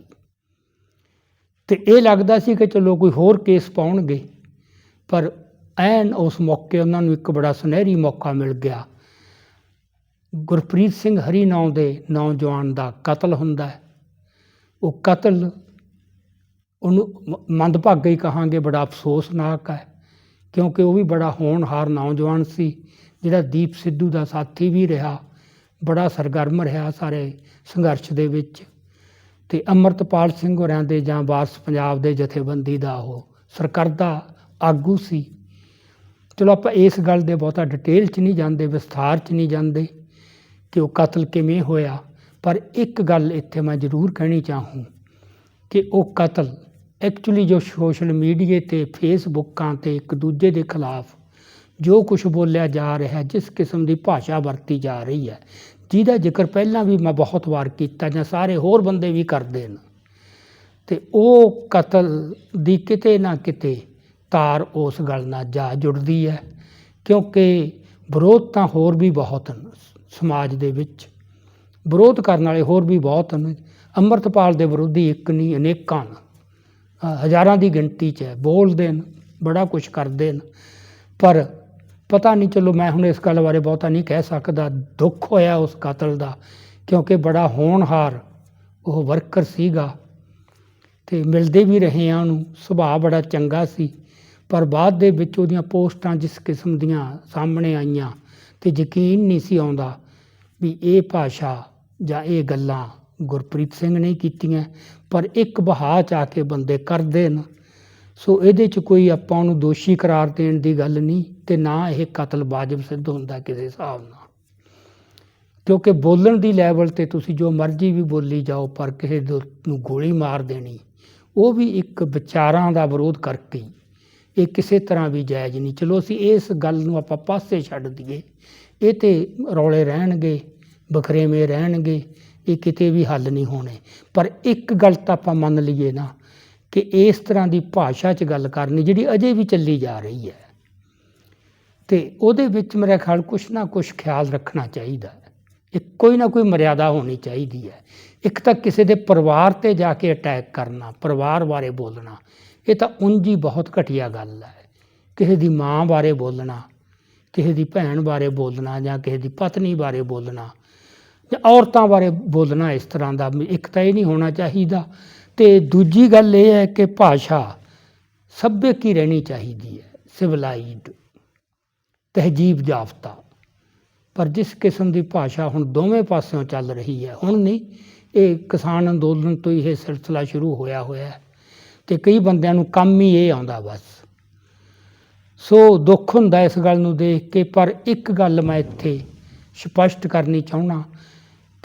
Speaker 1: ਤੇ ਇਹ ਲੱਗਦਾ ਸੀ ਕਿ ਚਲੋ ਕੋਈ ਹੋਰ ਕੇਸ ਪਾਉਣਗੇ, ਪਰ ਐਨ ਉਸ ਮੌਕੇ ਉਹਨਾਂ ਨੂੰ ਇੱਕ ਬੜਾ ਸੁਨਹਿਰੀ ਮੌਕਾ ਮਿਲ ਗਿਆ। ਗੁਰਪ੍ਰੀਤ ਸਿੰਘ ਹਰੀ ਨਾਂ ਦੇ ਨੌਜਵਾਨ ਦਾ ਕਤਲ ਹੁੰਦਾ ਹੈ। ਉਹ ਕਤਲ ਉਹਨੂੰ ਮ- ਮੰਦਭਾਗਾ ਹੀ ਕਹਾਂਗੇ, ਬੜਾ ਅਫਸੋਸਨਾਕ ਹੈ। ਕਿਉਂਕਿ ਉਹ ਵੀ ਬੜਾ ਹੋਣਹਾਰ ਨੌਜਵਾਨ ਸੀ, ਜਿਹੜਾ ਦੀਪ ਸਿੱਧੂ ਦਾ ਸਾਥੀ ਵੀ ਰਿਹਾ, ਬੜਾ ਸਰਗਰਮ ਰਿਹਾ ਸਾਰੇ ਸੰਘਰਸ਼ ਦੇ ਵਿੱਚ। ਤੇ ਅਮਰਤਪਾਲ ਸਿੰਘ ਹੋਰਾਂ ਦੇ ਜਾਂ ਵਾਰਸ ਪੰਜਾਬ ਦੇ ਜਥੇਬੰਦੀ ਦਾ ਉਹ ਸਰਕਰਦਾ ਆਗੂ ਸੀ। ਚਲੋ ਆਪਾਂ ਇਸ ਗੱਲ ਦੇ ਬਹੁਤਾ ਡਿਟੇਲ 'ਚ ਨਹੀਂ ਜਾਂਦੇ, ਵਿਸਥਾਰ 'ਚ ਨਹੀਂ ਜਾਂਦੇ ਕਿ ਉਹ ਕਤਲ ਕਿਵੇਂ ਹੋਇਆ। ਪਰ ਇੱਕ ਗੱਲ ਇੱਥੇ ਮੈਂ ਜ਼ਰੂਰ ਕਹਿਣੀ ਚਾਹੂੰ ਕਿ ਉਹ ਕਤਲ ਐਕਚੁਅਲੀ ਜੋ ਸੋਸ਼ਲ ਮੀਡੀਆ ਤੇ ਫੇਸਬੁੱਕਾਂ ਤੇ ਇੱਕ ਦੂਜੇ ਦੇ ਖਿਲਾਫ ਜੋ ਕੁਝ ਬੋਲਿਆ ਜਾ ਰਿਹਾ ਹੈ ਜਿਸ ਕਿਸਮ ਦੀ ਭਾਸ਼ਾ ਵਰਤੀ ਜਾ ਰਹੀ ਹੈ, ਜਿਹਦਾ ਜ਼ਿਕਰ ਪਹਿਲਾਂ ਵੀ ਮੈਂ ਬਹੁਤ ਵਾਰ ਕੀਤਾ ਜਾਂ ਸਾਰੇ ਹੋਰ ਬੰਦੇ ਵੀ ਕਰਦੇ ਨੇ ਤੇ ਉਹ ਕਤਲ ਦੀ ਕਿਤੇ ਨਾ ਕਿਤੇ ਤਾਰ ਉਸ ਗੱਲ ਨਾਲ ਜਾ ਜੁੜਦੀ ਹੈ, ਕਿਉਂਕਿ ਵਿਰੋਧ ਤਾਂ ਹੋਰ ਵੀ ਬਹੁਤ ਹਨ ਸਮਾਜ ਦੇ ਵਿੱਚ। ਵਿਰੋਧ ਕਰਨ ਵਾਲੇ ਹੋਰ ਵੀ ਬਹੁਤ ਹਨ। ਅੰਮ੍ਰਿਤਪਾਲ ਦੇ ਵਿਰੋਧੀ ਇੱਕ ਨਹੀਂ, ਅਨੇਕਾਂ ਹਨ। ਹਜ਼ਾਰਾਂ ਦੀ ਗਿਣਤੀ 'ਚ ਹੈ। ਬੋਲਦੇ ਨੇ ਬੜਾ ਕੁਝ ਕਰਦੇ ਨੇ ਪਰ ਪਤਾ ਨਹੀਂ, ਚਲੋ ਮੈਂ ਹੁਣ ਇਸ ਗੱਲ ਬਾਰੇ ਬਹੁਤਾ ਨਹੀਂ ਕਹਿ ਸਕਦਾ। ਦੁੱਖ ਹੋਇਆ ਉਸ ਕਤਲ ਦਾ, ਕਿਉਂਕਿ ਬੜਾ ਹੋਣਹਾਰ ਉਹ ਵਰਕਰ ਸੀਗਾ ਤੇ ਮਿਲਦੇ ਵੀ ਰਹੇ ਆ ਉਹਨੂੰ। ਸੁਭਾਅ ਬੜਾ ਚੰਗਾ ਸੀ, ਪਰ ਬਾਅਦ ਦੇ ਵਿੱਚ ਉਹਦੀਆਂ ਪੋਸਟਾਂ ਜਿਸ ਕਿਸਮ ਦੀਆਂ ਸਾਹਮਣੇ ਆਈਆਂ ਤੇ ਯਕੀਨ ਨਹੀਂ ਸੀ ਆਉਂਦਾ ਵੀ ਇਹ ਭਾਸ਼ਾ ਜਾਂ ਇਹ ਗੱਲਾਂ ਗੁਰਪ੍ਰੀਤ ਸਿੰਘ ਨੇ ਕੀਤੀਆਂ, ਪਰ ਇੱਕ ਬਹਾ ਚ ਆ ਕੇ ਬੰਦੇ ਕਰਦੇ ਨੇ ਸੋ ਇਹਦੇ ਚ ਕੋਈ ਆਪਾਂ ਉਹਨੂੰ ਦੋਸ਼ੀ ਕਰਾਰ ਦੇਣ ਦੀ ਗੱਲ ਨਹੀਂ ਤੇ ਨਾ ਇਹ ਕਤਲ ਵਾਜਬ ਸਿੱਧ ਹੁੰਦਾ ਕਿਸੇ ਹਿਸਾਬ ਨਾਲ। ਕਿਉਂਕਿ ਬੋਲਣ ਦੀ ਲੈਵਲ ਤੇ ਤੁਸੀਂ ਜੋ ਮਰਜ਼ੀ ਵੀ ਬੋਲੀ ਜਾਓ, ਪਰ ਕਿਸੇ ਨੂੰ ਗੋਲੀ ਮਾਰ ਦੇਣੀ, ਉਹ ਵੀ ਇੱਕ ਵਿਚਾਰਾਂ ਦਾ ਵਿਰੋਧ ਕਰਕੇ ਇਹ ਕਿਸੇ ਤਰ੍ਹਾਂ ਵੀ ਜਾਇਜ਼ ਨਹੀਂ। ਚਲੋ ਅਸੀਂ ਇਸ ਗੱਲ ਨੂੰ ਆਪਾਂ ਪਾਸੇ ਛੱਡ ਦਈਏ। ਇਹ ਤੇ ਰੌਲੇ ਰਹਿਣਗੇ, ਬਖਰੇਵੇਂ ਰਹਿਣਗੇ। ਇਹ ਕਿਤੇ ਵੀ ਹੱਲ ਨਹੀਂ ਹੋਣੇ। ਪਰ ਇੱਕ ਗੱਲ ਤਾਂ ਆਪਾਂ ਮੰਨ ਲਈਏ ਨਾ ਕਿ ਇਸ ਤਰ੍ਹਾਂ ਦੀ ਭਾਸ਼ਾ 'ਚ ਗੱਲ ਕਰਨੀ ਜਿਹੜੀ ਅਜੇ ਵੀ ਚੱਲੀ ਜਾ ਰਹੀ ਹੈ। ਤੇ ਉਹਦੇ ਵਿੱਚ ਮੇਰੇ ਖਿਆਲ ਕੁਛ ਨਾ ਕੁਛ ਖਿਆਲ ਰੱਖਣਾ ਚਾਹੀਦਾ ਹੈ। ਇੱਕ ਕੋਈ ਨਾ ਕੋਈ ਮਰਿਆਦਾ ਹੋਣੀ ਚਾਹੀਦੀ ਹੈ। ਇੱਕ ਤਾਂ ਕਿਸੇ ਦੇ ਪਰਿਵਾਰ ਤੇ ਜਾ ਕੇ ਅਟੈਕ ਕਰਨਾ, ਪਰਿਵਾਰ ਬਾਰੇ ਬੋਲਣਾ, ਇਹ ਤਾਂ ਉਂਝ ਹੀ ਬਹੁਤ ਘਟੀਆ ਗੱਲ ਹੈ। ਕਿਸੇ ਦੀ ਮਾਂ ਬਾਰੇ ਬੋਲਣਾ, ਕਿਸੇ ਦੀ ਭੈਣ ਬਾਰੇ ਬੋਲਣਾ ਜਾਂ ਕਿਸੇ ਦੀ ਪਤਨੀ ਬਾਰੇ ਬੋਲਣਾ ਜਾਂ ਔਰਤਾਂ ਬਾਰੇ ਬੋਲਣਾ ਇਸ ਤਰ੍ਹਾਂ ਦਾ ਇੱਕ ਤਾਂ ਇਹ ਨਹੀਂ ਹੋਣਾ ਚਾਹੀਦਾ। ਤੇ ਦੂਜੀ ਗੱਲ ਇਹ ਹੈ ਕਿ ਭਾਸ਼ਾ ਸੱਭਿਅਕ ਹੀ ਰਹਿਣੀ ਚਾਹੀਦੀ ਹੈ ਸਿਵਲਾਈਜ਼ਡ ਤਹਿਜੀਬ ਜਾਫਤਾ ਪਰ ਜਿਸ ਕਿਸਮ ਦੀ ਭਾਸ਼ਾ ਹੁਣ ਦੋਵੇਂ ਪਾਸਿਓਂ ਚੱਲ ਰਹੀ ਹੈ, ਹੁਣ ਨਹੀਂ, ਇਹ ਕਿਸਾਨ ਅੰਦੋਲਨ ਤੋਂ ਹੀ ਇਹ ਸਿਲਸਿਲਾ ਸ਼ੁਰੂ ਹੋਇਆ ਹੋਇਆ ਹੈ ਤੇ ਕਈ ਬੰਦਿਆਂ ਨੂੰ ਕੰਮ ਹੀ ਇਹ ਆਉਂਦਾ ਬਸ। ਸੋ ਦੁੱਖ ਹੁੰਦਾ ਇਸ ਗੱਲ ਨੂੰ ਦੇਖ ਕੇ, ਪਰ ਇੱਕ ਗੱਲ ਮੈਂ ਇੱਥੇ ਸਪਸ਼ਟ ਕਰਨੀ ਚਾਹੁੰਦਾ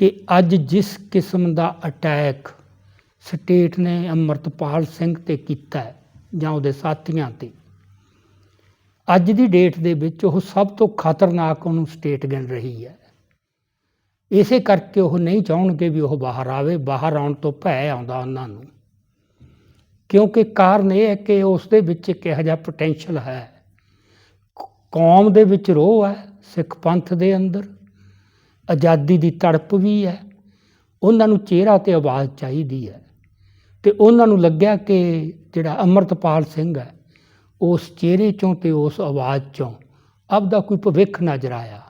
Speaker 1: ਕਿ ਅੱਜ ਜਿਸ ਕਿਸਮ ਦਾ ਅਟੈਕ ਸਟੇਟ ਨੇ ਅੰਮ੍ਰਿਤਪਾਲ ਸਿੰਘ ਤੇ ਕੀਤਾ ਜਾਂ ਉਹਦੇ ਸਾਥੀਆਂ ਤੇ, ਅੱਜ ਦੀ ਡੇਟ ਦੇ ਵਿੱਚ ਉਹ ਸਭ ਤੋਂ ਖਤਰਨਾਕ ਉਹਨੂੰ ਸਟੇਟ ਗਿਣ ਰਹੀ ਹੈ। ਇਸੇ ਕਰਕੇ ਉਹ ਨਹੀਂ ਚਾਹਣਗੇ ਵੀ ਉਹ ਬਾਹਰ ਆਵੇ, ਬਾਹਰ ਆਉਣ ਤੋਂ ਭੈ ਆਉਂਦਾ ਉਹਨਾਂ ਨੂੰ। ਕਿਉਂਕਿ ਕਾਰਨ ਇਹ ਹੈ ਕਿ ਉਸ ਦੇ ਵਿੱਚ ਇੱਕ ਇਹੋ ਜਿਹਾ ਪੋਟੈਂਸ਼ੀਅਲ ਹੈ। ਕੌਮ ਦੇ ਵਿੱਚ ਰੋਹ ਹੈ, ਸਿੱਖ ਪੰਥ ਦੇ ਅੰਦਰ ਆਜ਼ਾਦੀ ਦੀ ਤੜਪ ਵੀ ਹੈ, ਉਹਨਾਂ ਨੂੰ ਚਿਹਰਾ ਤੇ ਆਵਾਜ਼ ਚਾਹੀਦੀ ਹੈ ਤੇ ਉਹਨਾਂ ਨੂੰ ਲੱਗਿਆ ਕਿ ਜਿਹੜਾ ਅੰਮ੍ਰਿਤਪਾਲ ਸਿੰਘ ਹੈ, ਉਸ ਚਿਹਰੇ ਚੋਂ ਤੇ ਉਸ ਆਵਾਜ਼ ਚੋਂ ਆਪਦਾ ਕੋਈ ਭਵਿੱਖ ਨਜ਼ਰ ਆਇਆ।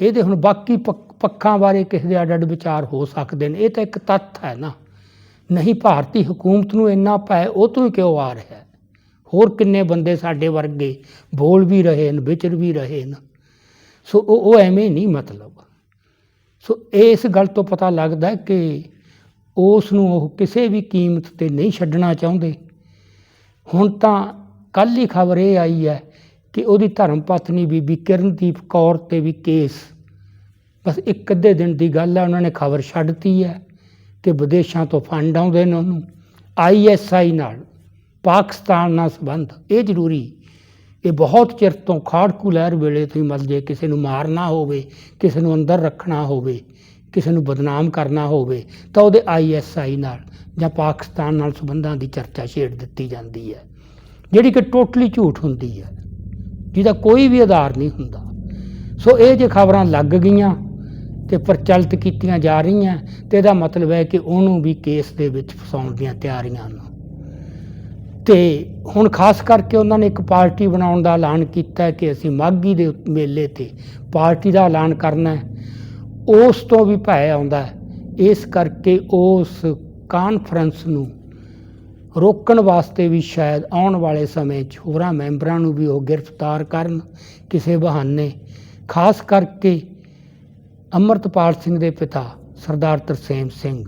Speaker 1: ਇਹਦੇ ਹੁਣ ਬਾਕੀ ਪੱਖ- ਪੱਖਾਂ ਬਾਰੇ ਕਿਸੇ ਦੇ ਅੱਡ ਅੱਡ ਵਿਚਾਰ ਹੋ ਸਕਦੇ ਨੇ, ਇਹ ਤਾਂ ਇੱਕ ਤੱਥ ਹੈ ਨਾ। ਨਹੀਂ, ਭਾਰਤੀ ਹਕੂਮਤ ਨੂੰ ਇੰਨਾ ਪੈ, ਉਹ ਤੋਂ ਹੀ ਕਿਉਂ ਆ ਰਿਹਾ ਹੋਰ ਕਿੰਨੇ ਬੰਦੇ ਸਾਡੇ ਵਰਗੇ ਬੋਲ ਵੀ ਰਹੇ ਨੇ ਵਿਚਰ ਵੀ ਰਹੇ ਨੇ ਸੋ ਉਹ ਉਹ ਐਵੇਂ ਨਹੀਂ ਮਤਲਬ। ਸੋ ਇਸ ਗੱਲ ਤੋਂ ਪਤਾ ਲੱਗਦਾ ਕਿ ਉਸ ਨੂੰ ਉਹ ਕਿਸੇ ਵੀ ਕੀਮਤ ਤੇ ਨਹੀਂ ਛੱਡਣਾ ਚਾਹੁੰਦੇ। ਹੁਣ ਤਾਂ ਕੱਲ੍ਹ ਹੀ ਖਬਰ ਇਹ ਆਈ ਹੈ ਕਿ ਉਹਦੀ ਧਰਮ ਪਤਨੀ ਬੀਬੀ ਕਿਰਨਦੀਪ ਕੌਰ ਤੇ ਵੀ ਕੇਸ। ਬਸ ਇੱਕ ਅੱਧੇ ਦਿਨ ਦੀ ਗੱਲ ਹੈ, ਉਹਨਾਂ ਨੇ ਖਬਰ ਛੱਡਤੀ ਹੈ ਕਿ ਵਿਦੇਸ਼ਾਂ ਤੋਂ ਫੰਡ ਆਉਂਦੇ ਨੇ ਉਹਨੂੰ। ਆਈਐਸਆਈ ਨਾਲ ਪਾਕਿਸਤਾਨ ਨਾਲ ਸੰਬੰਧ, ਇਹ ਜ਼ਰੂਰੀ ਇਹ ਬਹੁਤ ਚਿਰ ਤੋਂ ਖਾੜਕੂ ਲਹਿਰ ਵੇਲੇ ਤੋਂ ਹੀ ਮਤਲਬ ਜੇ ਕਿਸੇ ਨੂੰ ਮਾਰਨਾ ਹੋਵੇ, ਕਿਸੇ ਨੂੰ ਅੰਦਰ ਰੱਖਣਾ ਹੋਵੇ, ਕਿਸੇ ਨੂੰ ਬਦਨਾਮ ਕਰਨਾ ਹੋਵੇ, ਤਾਂ ਉਹਦੇ ਆਈਐਸਆਈ ਨਾਲ ਜਾਂ ਪਾਕਿਸਤਾਨ ਨਾਲ ਸੰਬੰਧਾਂ ਦੀ ਚਰਚਾ ਛੇੜ ਦਿੱਤੀ ਜਾਂਦੀ ਹੈ। ਜਿਹੜੀ ਕਿ ਟੋਟਲੀ ਝੂਠ ਹੁੰਦੀ ਹੈ, ਜਿਹਦਾ ਕੋਈ ਵੀ ਆਧਾਰ ਨਹੀਂ ਹੁੰਦਾ। ਸੋ ਇਹ ਜੇ ਖਬਰਾਂ ਲੱਗ ਗਈਆਂ ਤੇ ਪ੍ਰਚਲਿਤ ਕੀਤੀਆਂ ਜਾ ਰਹੀਆਂ, ਤੇ ਇਹਦਾ ਮਤਲਬ ਹੈ ਕਿ ਉਹਨੂੰ ਵੀ ਕੇਸ ਦੇ ਵਿੱਚ ਫਸਾਉਣ ਦੀਆਂ ਤਿਆਰੀਆਂ ਹਨ ਤੇ ਹੁਣ ਖਾਸ ਕਰਕੇ ਉਹਨਾਂ ਨੇ ਇੱਕ ਪਾਰਟੀ ਬਣਾਉਣ ਦਾ ਐਲਾਨ ਕੀਤਾ ਕਿ ਅਸੀਂ ਮਾਘੀ ਦੇ ਮੇਲੇ ਤੇ ਪਾਰਟੀ ਦਾ ਐਲਾਨ ਕਰਨਾ ਹੈ। ਉਸ ਤੋਂ ਵੀ ਭੈ ਆਉਂਦਾ ਇਸ ਕਰਕੇ ਉਸ ਕਾਨਫਰੰਸ ਨੂੰ ਰੋਕਣ ਵਾਸਤੇ ਵੀ ਸ਼ਾਇਦ ਆਉਣ ਵਾਲੇ ਸਮੇਂ 'ਚ ਹੋਰਾਂ ਮੈਂਬਰਾਂ ਨੂੰ ਵੀ ਉਹ ਗ੍ਰਿਫਤਾਰ ਕਰਨ ਕਿਸੇ ਬਹਾਨੇ। ਖਾਸ ਕਰਕੇ ਅੰਮ੍ਰਿਤਪਾਲ ਸਿੰਘ ਦੇ ਪਿਤਾ ਸਰਦਾਰ ਤਰਸੇਮ ਸਿੰਘ।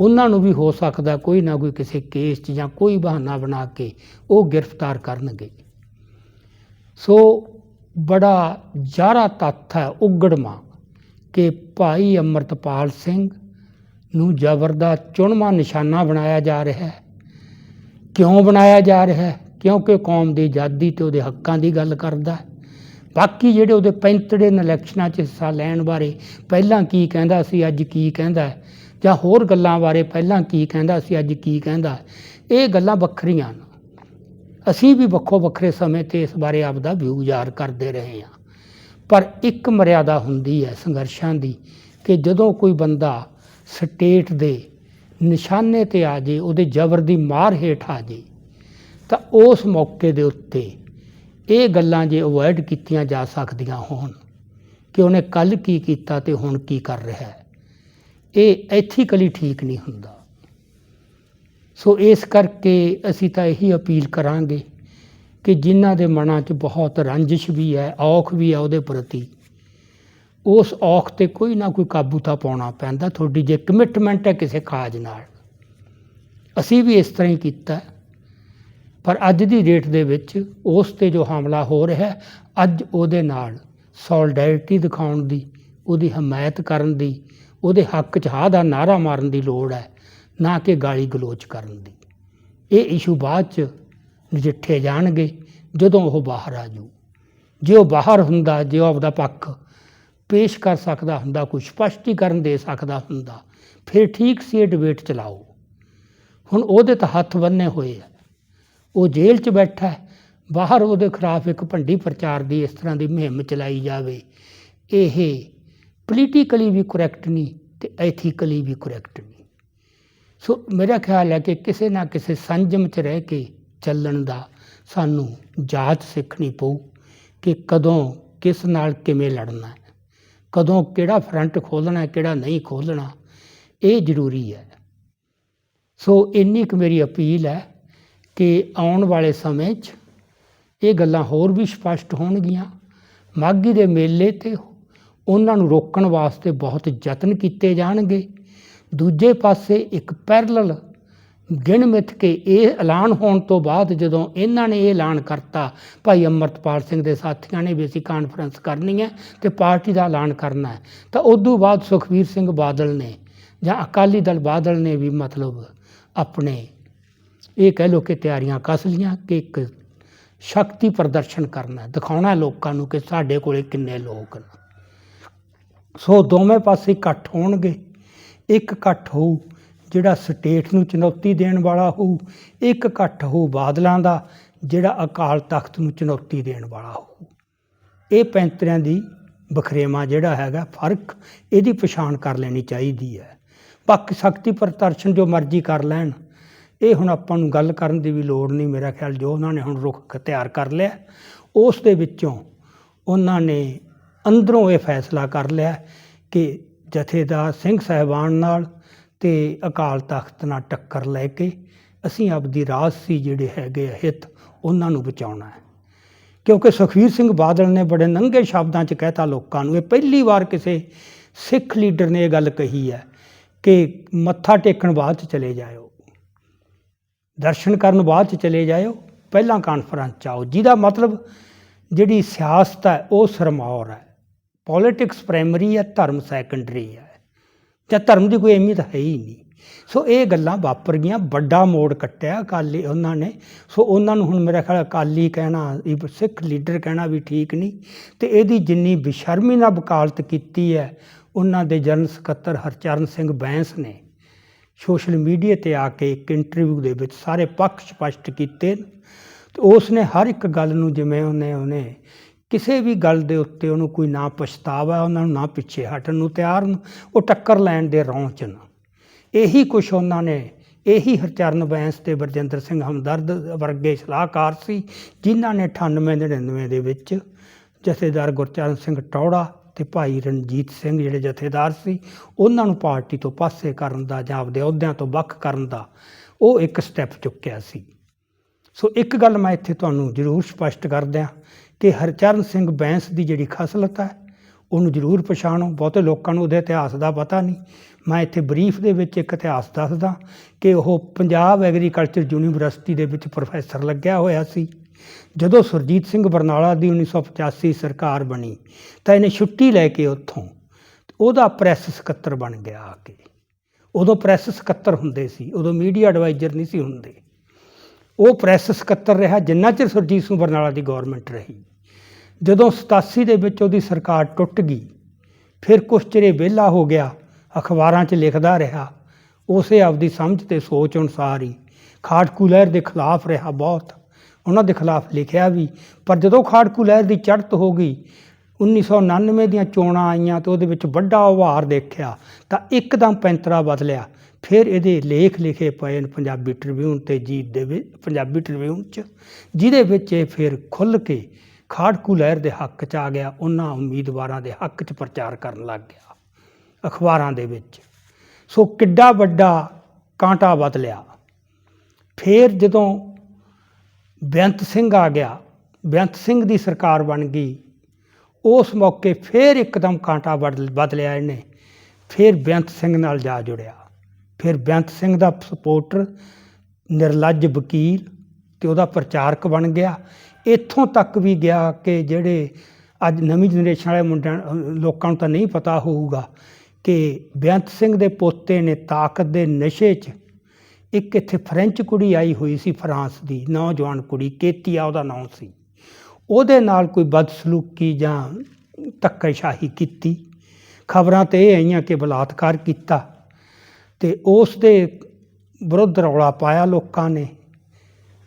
Speaker 1: ਉਹਨਾਂ ਨੂੰ ਵੀ ਹੋ ਸਕਦਾ ਕੋਈ ਨਾ ਕੋਈ ਕਿਸੇ ਕੇਸ 'ਚ ਜਾਂ ਕੋਈ ਬਹਾਨਾ ਬਣਾ ਕੇ ਉਹ ਗ੍ਰਿਫਤਾਰ ਕਰਨਗੇ। ਸੋ ਬੜਾ ਜਾਰਾ ਤੱਥ ਹੈ ਉਗੜਮਾ ਕਿ ਭਾਈ ਅੰਮ੍ਰਿਤਪਾਲ ਸਿੰਘ ਨੂੰ ਜ਼ਬਰ ਦਾ ਚੁਣਵਾ ਨਿਸ਼ਾਨਾ ਬਣਾਇਆ ਜਾ ਰਿਹਾ ਹੈ। ਕਿਉਂ ਬਣਾਇਆ ਜਾ ਰਿਹਾ ਹੈ? ਕਿਉਂਕਿ ਕੌਮ ਦੀ ਆਜ਼ਾਦੀ ਤੇ ਉਹਦੇ ਹੱਕਾਂ ਦੀ ਗੱਲ ਕਰਦਾ ਹੈ। ਬਾਕੀ ਜਿਹੜੇ ਉਹਦੇ ਪੈਂਤੜੇ ਇਲੈਕਸ਼ਨਾਂ 'ਚ ਹਿੱਸਾ ਲੈਣ ਬਾਰੇ ਪਹਿਲਾਂ ਕੀ ਕਹਿੰਦਾ ਸੀ ਅੱਜ ਕੀ ਕਹਿੰਦਾ ਹੈ, ਜਾਂ ਹੋਰ ਗੱਲਾਂ ਬਾਰੇ ਪਹਿਲਾਂ ਕੀ ਕਹਿੰਦਾ ਸੀ, ਅੱਜ ਕੀ ਕਹਿੰਦਾ? ਇਹ ਗੱਲਾਂ ਵੱਖਰੀਆਂ ਨੇ। ਅਸੀਂ ਵੀ ਵੱਖੋ ਵੱਖਰੇ ਸਮੇਂ ਤੇ ਇਸ ਬਾਰੇ ਆਪਦਾ ਵਿਊ ਜ਼ਾਹਰ ਕਰਦੇ ਰਹੇ ਹਾਂ। ਪਰ ਇੱਕ ਮਰਿਆਦਾ ਹੁੰਦੀ ਹੈ ਸੰਘਰਸ਼ਾਂ ਦੀ ਕਿ ਜਦੋਂ ਕੋਈ ਬੰਦਾ ਸਟੇਟ ਦੇ ਨਿਸ਼ਾਨੇ ਤੇ ਆ ਜੇ, ਉਹਦੇ ਜ਼ਬਰ ਦੀ ਮਾਰ ਹੇਠ ਆ ਜੇ, ਤਾਂ ਉਸ ਮੌਕੇ ਦੇ ਉੱਤੇ ਇਹ ਗੱਲਾਂ ਜੇ ਅਵੋਇਡ ਕੀਤੀਆਂ ਜਾ ਸਕਦੀਆਂ ਹੋਣ ਕਿ ਉਹਨੇ ਕੱਲ ਕੀ ਕੀਤਾ ਤੇ ਹੁਣ ਕੀ ਕਰ ਰਿਹਾ ਹੈ। ਇਹ ਐਥੀਕਲੀ ਠੀਕ ਨਹੀਂ ਹੁੰਦਾ। ਸੋ ਇਸ ਕਰਕੇ ਅਸੀਂ ਤਾਂ ਇਹੀ ਅਪੀਲ ਕਰਾਂਗੇ ਕਿ ਜਿਨ੍ਹਾਂ ਦੇ ਮਨਾਂ 'ਚ ਬਹੁਤ ਰੰਜਿਸ਼ ਵੀ ਹੈ, ਔਖ ਵੀ ਹੈ ਉਹਦੇ ਪ੍ਰਤੀ, ਉਸ ਔਖ ਤੇ ਕੋਈ ਨਾ ਕੋਈ ਕਾਬੂ ਤਾਂ ਪਾਉਣਾ ਪੈਂਦਾ। ਤੁਹਾਡੀ ਜੇ ਕਮਿਟਮੈਂਟ ਹੈ ਕਿਸੇ ਕਾਜ ਨਾਲ, ਅਸੀਂ ਵੀ ਇਸ ਤਰ੍ਹਾਂ ਹੀ ਕੀਤਾ ਪਰ ਅੱਜ ਦੀ ਡੇਟ ਦੇ ਵਿੱਚ ਉਸ ਤੇ ਜੋ ਹਮਲਾ ਹੋ ਰਿਹਾ ਅੱਜ ਉਹਦੇ ਨਾਲ ਸੋਲਿਡੈਰਿਟੀ ਦਿਖਾਉਣ ਦੀ, ਉਹਦੀ ਹਮਾਇਤ ਕਰਨ ਦੀ ਉਹਦੇ ਹੱਕ 'ਚ ਹਾਂ ਦਾ ਨਾਰਾ ਮਾਰਨ ਦੀ ਲੋੜ ਹੈ, ਨਾ ਕਿ ਗਾਲੀ ਗਲੋਚ ਕਰਨ ਦੀ। ਇਹ ਇਸ਼ੂ ਬਾਅਦ 'ਚ ਨਜਿੱਠੇ ਜਾਣਗੇ, ਜਦੋਂ ਉਹ ਬਾਹਰ ਆ ਜੂ ਜੇ ਉਹ ਬਾਹਰ ਹੁੰਦਾ, ਜੇ ਉਹ ਆਪਦਾ ਪੱਖ ਪੇਸ਼ ਕਰ ਸਕਦਾ ਹੁੰਦਾ, ਕੋਈ ਸਪਸ਼ਟੀਕਰਨ ਦੇ ਸਕਦਾ ਹੁੰਦਾ, ਫਿਰ ਠੀਕ ਸੀ ਇਹ ਡਿਬੇਟ ਚਲਾਓ। ਹੁਣ ਉਹਦੇ ਤਾਂ ਹੱਥ ਬੰਨੇ ਹੋਏ ਆ। ਉਹ ਜੇਲ੍ਹ 'ਚ ਬੈਠਾ ਹੈ, ਬਾਹਰ ਉਹਦੇ ਖਿਲਾਫ ਇੱਕ ਭੰਡੀ ਪ੍ਰਚਾਰ ਦੀ ਇਸ ਤਰ੍ਹਾਂ ਦੀ ਮੁਹਿੰਮ ਚਲਾਈ ਜਾਵੇ। ਇਹ ਪੋਲੀਟੀਕਲੀ ਵੀ ਕਰੈਕਟ ਨਹੀਂ ਤੇ ਐਥੀਕਲੀ ਵੀ ਕਰੈਕਟ ਨਹੀਂ ਸੋ ਮੇਰਾ ਖਿਆਲ ਹੈ ਕਿ ਕਿਸੇ ਨਾ ਕਿਸੇ ਸੰਜਮ 'ਚ ਰਹਿ ਕੇ ਚੱਲਣ ਦਾ ਸਾਨੂੰ ਜਾਂਚ ਸਿੱਖਣੀ ਪਊ ਕਿ ਕਦੋਂ ਕਿਸ ਨਾਲ ਕਿਵੇਂ ਲੜਨਾ ਹੈ, ਕਦੋਂ ਕਿਹੜਾ ਫਰੰਟ ਖੋਲ੍ਹਣਾ ਹੈ, ਕਿਹੜਾ ਨਹੀਂ ਖੋਲ੍ਹਣਾ, ਇਹ ਜ਼ਰੂਰੀ ਹੈ। ਸੋ ਇੰਨੀ ਕੁ ਮੇਰੀ ਅਪੀਲ ਹੈ ਕਿ ਆਉਣ ਵਾਲੇ ਸਮੇਂ 'ਚ ਇਹ ਗੱਲਾਂ ਹੋਰ ਵੀ ਸਪਸ਼ਟ ਹੋਣਗੀਆਂ। ਮਾਘੀ ਦੇ ਮੇਲੇ ਤੇ ਉਹਨਾਂ ਨੂੰ ਰੋਕਣ ਵਾਸਤੇ ਬਹੁਤ ਯਤਨ ਕੀਤੇ ਜਾਣਗੇ। ਦੂਜੇ ਪਾਸੇ ਇੱਕ ਪੈਰਲਲ ਗਿਣ ਮਿੱਥ ਕੇ ਇਹ ਐਲਾਨ ਹੋਣ ਤੋਂ ਬਾਅਦ ਜਦੋਂ ਇਹਨਾਂ ਨੇ ਇਹ ਐਲਾਨ ਕਰਤਾ, ਭਾਈ ਅੰਮ੍ਰਿਤਪਾਲ ਸਿੰਘ ਦੇ ਸਾਥੀਆਂ ਨੇ ਵੀ ਅਸੀਂ ਕਾਨਫਰੰਸ ਕਰਨੀ ਹੈ ਤੇ ਪਾਰਟੀ ਦਾ ਐਲਾਨ ਕਰਨਾ ਹੈ। ਤਾਂ ਤੋਂ ਬਾਅਦ ਸੁਖਬੀਰ ਸਿੰਘ ਬਾਦਲ ਨੇ ਜਾਂ ਅਕਾਲੀ ਦਲ ਬਾਦਲ ਨੇ ਵੀ ਮਤਲਬ ਆਪਣੇ ਇਹ ਕਹਿ ਲੋ ਕਿ ਤਿਆਰੀਆਂ ਕੱਸ ਲੀਆਂ ਕਿ ਇੱਕ ਸ਼ਕਤੀ ਪ੍ਰਦਰਸ਼ਨ ਕਰਨਾ ਦਿਖਾਉਣਾ ਲੋਕਾਂ ਨੂੰ ਕਿ ਸਾਡੇ ਕੋਲੇ ਕਿੰਨੇ ਲੋਕ ਨੇ। ਸੋ ਦੋਵੇਂ ਪਾਸੇ ਇਕੱਠ ਹੋਣਗੇ। ਇੱਕ ਇਕੱਠ ਹੋਊ, ਜਿਹੜਾ ਸਟੇਟ ਨੂੰ ਚੁਣੌਤੀ ਦੇਣ ਵਾਲਾ ਹੋਊ। ਇੱਕ ਇਕੱਠ ਹੋਊ ਬਾਦਲਾਂ ਦਾ, ਜਿਹੜਾ ਅਕਾਲ ਤਖਤ ਨੂੰ ਚੁਣੌਤੀ ਦੇਣ ਵਾਲਾ ਹੋਊ। ਇਹ ਪੈਂਤਰਿਆਂ ਦੀ ਬਖਰੇਵਾ ਜਿਹੜਾ ਹੈਗਾ, ਫ਼ਰਕ ਇਹਦੀ ਪਛਾਣ ਕਰ ਲੈਣੀ ਚਾਹੀਦੀ ਹੈ। ਬਾਕੀ ਸ਼ਕਤੀ ਪ੍ਰਦਰਸ਼ਨ ਜੋ ਮਰਜ਼ੀ ਕਰ ਲੈਣ। ਇਹ ਹੁਣ ਆਪਾਂ ਨੂੰ ਗੱਲ ਕਰਨ ਦੀ ਵੀ ਲੋੜ ਨਹੀਂ, ਮੇਰਾ ਖਿਆਲ ਜੋ ਉਹਨਾਂ ਨੇ ਹੁਣ ਰੁਖ ਤਿਆਰ ਕਰ ਲਿਆ, ਉਸ ਦੇ ਵਿੱਚੋਂ ਉਹਨਾਂ ਨੇ ਅੰਦਰੋਂ ਇਹ ਫੈਸਲਾ ਕਰ ਲਿਆ ਕਿ ਜਥੇਦਾਰ ਸਿੰਘ ਸਾਹਿਬਾਨ ਨਾਲ ਤੇ ਅਕਾਲ ਤਖਤ ਨਾਲ ਟੱਕਰ ਲੈ ਕੇ ਅਸੀਂ ਆਪਦੀ ਰਾਜਸੀ ਜਿਹੜੇ ਹੈਗੇ ਆ ਹਿੱਤ, ਉਹਨਾਂ ਨੂੰ ਬਚਾਉਣਾ ਹੈ। ਕਿਉਂਕਿ ਸੁਖਵੀਰ ਸਿੰਘ ਬਾਦਲ ਨੇ ਬੜੇ ਨੰਗੇ ਸ਼ਬਦਾਂ 'ਚ ਕਹਿਤਾ ਲੋਕਾਂ ਨੂੰ, ਇਹ ਪਹਿਲੀ ਵਾਰ ਕਿਸੇ ਸਿੱਖ ਲੀਡਰ ਨੇ ਇਹ ਗੱਲ ਕਹੀ ਹੈ ਕਿ ਮੱਥਾ ਟੇਕਣ ਬਾਅਦ 'ਚ ਚਲੇ ਜਾਇਓ, ਦਰਸ਼ਨ ਕਰਨ ਬਾਅਦ 'ਚ ਚਲੇ ਜਾਇਓ, ਪਹਿਲਾਂ ਕਾਨਫਰੰਸ 'ਚ ਆਓ। ਜਿਹਦਾ ਮਤਲਬ ਜਿਹੜੀ ਸਿਆਸਤ ਹੈ, ਉਹ ਸਰਮੌਰ ਹੈ। ਪੋਲਿਟਿਕਸ ਪ੍ਰਾਇਮਰੀ ਹੈ ਧਰਮ ਸੈਕੰਡਰੀ ਹੈ ਜਾਂ ਧਰਮ ਦੀ ਕੋਈ ਅਹਿਮੀਅਤ ਹੈ ਹੀ ਨਹੀਂ। ਸੋ ਇਹ ਗੱਲਾਂ ਵਾਪਰ ਗਈਆਂ, ਵੱਡਾ ਮੋੜ ਕੱਟਿਆ ਅਕਾਲੀ ਉਹਨਾਂ ਨੇ। ਸੋ ਉਹਨਾਂ ਨੂੰ ਹੁਣ ਮੇਰਾ ਖਿਆਲ ਅਕਾਲੀ ਕਹਿਣਾ ਇਹ ਸਿੱਖ ਲੀਡਰ ਕਹਿਣਾ ਵੀ ਠੀਕ ਨਹੀਂ। ਤੇ ਇਹਦੀ ਜਿੰਨੀ ਬਿਸ਼ਰਮੀ ਨਾਲ ਵਕਾਲਤ ਕੀਤੀ ਹੈ, ਉਹਨਾਂ ਦੇ ਜਨਰਲ ਸਕੱਤਰ ਹਰਚਰਨ ਸਿੰਘ ਬੈਂਸ ਨੇ ਸੋਸ਼ਲ ਮੀਡੀਆ ਤੇ ਆ ਕੇ ਇੱਕ ਇੰਟਰਵਿਊ ਦੇ ਵਿੱਚ ਸਾਰੇ ਪੱਖ ਸਪਸ਼ਟ ਕੀਤੇ ਉਸ ਨੇ ਹਰ ਇੱਕ ਗੱਲ ਨੂੰ ਜਿਵੇਂ ਉਹਨੇ ਉਹਨੇ ਕਿਸੇ ਵੀ ਗੱਲ ਦੇ ਉੱਤੇ ਉਹਨੂੰ ਕੋਈ ਨਾ ਪਛਤਾਵਾ, ਉਹਨਾਂ ਨੂੰ ਨਾ ਪਿੱਛੇ ਹਟਣ ਨੂੰ ਤਿਆਰ ਨੂੰ, ਉਹ ਟੱਕਰ ਲੈਣ ਦੇ ਰੌਂ ਚ ਨਾ। ਇਹੀ ਕੁਛ ਉਹਨਾਂ ਨੇ, ਇਹੀ ਹਰਚਰਨ ਬੈਂਸ ਤੇ ਬਰਜਿੰਦਰ ਸਿੰਘ ਹਮਦਰਦ ਵਰਗੇ ਸਲਾਹਕਾਰ ਸੀ, ਜਿਨ੍ਹਾਂ ਨੇ 98 99 ਦੇ ਵਿੱਚ ਜਥੇਦਾਰ ਗੁਰਚਰਨ ਸਿੰਘ ਟੌੜਾ ਤੇ ਭਾਈ ਰਣਜੀਤ ਸਿੰਘ ਜਿਹੜੇ ਜਥੇਦਾਰ ਸੀ, ਉਹਨਾਂ ਨੂੰ ਪਾਰਟੀ ਤੋਂ ਪਾਸੇ ਕਰਨ ਦਾ ਜਾਂ ਆਪਦੇ ਅਹੁਦਿਆਂ ਤੋਂ ਵੱਖ ਕਰਨ ਦਾ ਉਹ ਇੱਕ ਸਟੈਪ ਚੁੱਕਿਆ ਸੀ। ਸੋ ਇੱਕ ਗੱਲ ਮੈਂ ਇੱਥੇ ਤੁਹਾਨੂੰ ਜ਼ਰੂਰ ਸਪਸ਼ਟ ਕਰ ਦਿਆਂ ਕਿ ਹਰਚਰਨ ਸਿੰਘ ਬੈਂਸ ਦੀ ਜਿਹੜੀ ਖਸਲਤ ਹੈ, ਉਹਨੂੰ ਜ਼ਰੂਰ ਪਛਾਣੋ। ਬਹੁਤੇ ਲੋਕਾਂ ਨੂੰ ਉਹਦੇ ਇਤਿਹਾਸ ਦਾ ਪਤਾ ਨਹੀਂ। ਮੈਂ ਇੱਥੇ ਬਰੀਫ ਦੇ ਵਿੱਚ ਇੱਕ ਇਤਿਹਾਸ ਦੱਸਦਾ ਕਿ ਉਹ ਪੰਜਾਬ ਐਗਰੀਕਲਚਰ ਯੂਨੀਵਰਸਿਟੀ ਦੇ ਵਿੱਚ ਪ੍ਰੋਫੈਸਰ ਲੱਗਿਆ ਹੋਇਆ ਸੀ। ਜਦੋਂ ਸੁਰਜੀਤ ਸਿੰਘ ਬਰਨਾਲਾ ਦੀ 1985 ਸਰਕਾਰ ਬਣੀ, ਤਾਂ ਇਹਨੇ ਛੁੱਟੀ ਲੈ ਕੇ ਉੱਥੋਂ ਉਹਦਾ ਪ੍ਰੈਸ ਸਕੱਤਰ ਬਣ ਗਿਆ ਆ ਕੇ। ਉਦੋਂ ਪ੍ਰੈਸ ਸਕੱਤਰ ਹੁੰਦੇ ਸੀ, ਉਦੋਂ ਮੀਡੀਆ ਐਡਵਾਈਜ਼ਰ ਨਹੀਂ ਸੀ ਹੁੰਦੇ। ਉਹ ਪ੍ਰੈਸ ਸਕੱਤਰ ਰਿਹਾ, ਜਿੰਨਾ ਚਿਰ ਸੁਰਜੀਤ ਸਿੰਘ ਬਰਨਾਲਾ ਦੀ ਗਵਰਨਮੈਂਟ ਰਹੀ। ਜਦੋਂ 87 ਦੇ ਵਿੱਚ ਉਹਦੀ ਸਰਕਾਰ ਟੁੱਟ ਗਈ, ਫਿਰ ਕੁਛ ਚਿਰੇ ਵਿਹਲਾ ਹੋ ਗਿਆ, ਅਖਬਾਰਾਂ 'ਚ ਲਿਖਦਾ ਰਿਹਾ। ਉਸੇ ਆਪਦੀ ਸਮਝ ਤੇ ਸੋਚ ਅਨੁਸਾਰ ਹੀ ਖਾੜਕੂ ਲਹਿਰ ਦੇ ਖਿਲਾਫ ਰਿਹਾ ਬਹੁਤ। ਉਹਨਾਂ ਦੇ ਖਿਲਾਫ ਲਿਖਿਆ ਵੀ, ਪਰ ਜਦੋਂ ਖਾੜਕੂ ਲਹਿਰ ਦੀ ਚੜ੍ਹਤ ਹੋ ਗਈ 1999 ਦੀਆਂ ਚੋਣਾਂ ਆਈਆਂ ਤੇ ਉਹਦੇ ਵਿੱਚ ਵੱਡਾ ਉਭਾਰ ਦੇਖਿਆ, ਤਾਂ ਇੱਕਦਮ ਪੈਂਤਰਾ ਬਦਲਿਆ। ਫਿਰ ਇਹਦੇ ਲੇਖ ਲਿਖੇ ਪਏ ਨੇ ਪੰਜਾਬੀ ਟ੍ਰਿਬਿਊਨ ਤੇ ਜੀਤ ਦੇ ਵਿੱਚ ਪੰਜਾਬੀ ਟ੍ਰਿਬਿਊਨ 'ਚ, ਜਿਹਦੇ ਵਿੱਚ ਇਹ ਫਿਰ ਖੁੱਲ੍ਹ ਕੇ ਖਾੜਕੂ ਲਹਿਰ ਦੇ ਹੱਕ 'ਚ ਆ ਗਿਆ, ਉਹਨਾਂ ਉਮੀਦਵਾਰਾਂ ਦੇ ਹੱਕ 'ਚ ਪ੍ਰਚਾਰ ਕਰਨ ਲੱਗ ਗਿਆ, ਅਖਬਾਰਾਂ ਦੇ ਵਿੱਚ। ਸੋ ਕਿੱਡਾ ਵੱਡਾ ਕਾਂਟਾ ਬਦਲਿਆ ਫਿਰ ਜਦੋਂ ਬੇਅੰਤ ਸਿੰਘ ਆ ਗਿਆ, ਬੇਅੰਤ ਸਿੰਘ ਦੀ ਸਰਕਾਰ ਬਣ ਗਈ, ਉਸ ਮੌਕੇ ਫਿਰ ਇੱਕਦਮ ਕਾਂਟਾ ਬਦਲ- ਬਦਲਿਆ ਇਹਨੇ, ਫਿਰ ਬੇਅੰਤ ਸਿੰਘ ਨਾਲ ਜਾ ਜੁੜਿਆ। ਫਿਰ ਬੇਅੰਤ ਸਿੰਘ ਦਾ ਸਪੋਰਟਰ, ਨਿਰਲੱਜ ਵਕੀਲ ਤੇ ਉਹਦਾ ਪ੍ਰਚਾਰਕ ਬਣ ਗਿਆ। ਇੱਥੋਂ ਤੱਕ ਵੀ ਗਿਆ ਕਿ ਜਿਹੜੇ ਅੱਜ ਨਵੀਂ ਜਨਰੇਸ਼ਨ ਵਾਲੇ ਮੁੰਡਿਆਂ ਲੋਕਾਂ ਨੂੰ ਤਾਂ ਨਹੀਂ ਪਤਾ ਹੋਊਗਾ ਕਿ ਬੇਅੰਤ ਸਿੰਘ ਦੇ ਪੋਤੇ ਨੇ ਤਾਕਤ ਦੇ ਨਸ਼ੇ 'ਚ ਇੱਕ ਇੱਥੇ ਫ੍ਰੈਂਚ ਕੁੜੀ ਆਈ ਹੋਈ ਸੀ ਫਰਾਂਸ ਦੀ, ਨੌਜਵਾਨ ਕੁੜੀ, ਕੇਤੀਆ ਉਹਦਾ ਨਾਮ ਸੀ। ਉਹਦੇ ਨਾਲ ਕੋਈ ਬਦਸਲੂਕੀ ਜਾਂ ਧੱਕੇਸ਼ਾਹੀ ਕੀਤੀ। ਖਬਰਾਂ ਤੇ ਇਹ ਆਈਆਂ ਕਿ ਬਲਾਤਕਾਰ ਕੀਤਾ। ਤੇ ਉਸ ਦੇ ਵਿਰੁੱਧ ਰੌਲਾ ਪਾਇਆ ਲੋਕਾਂ ਨੇ,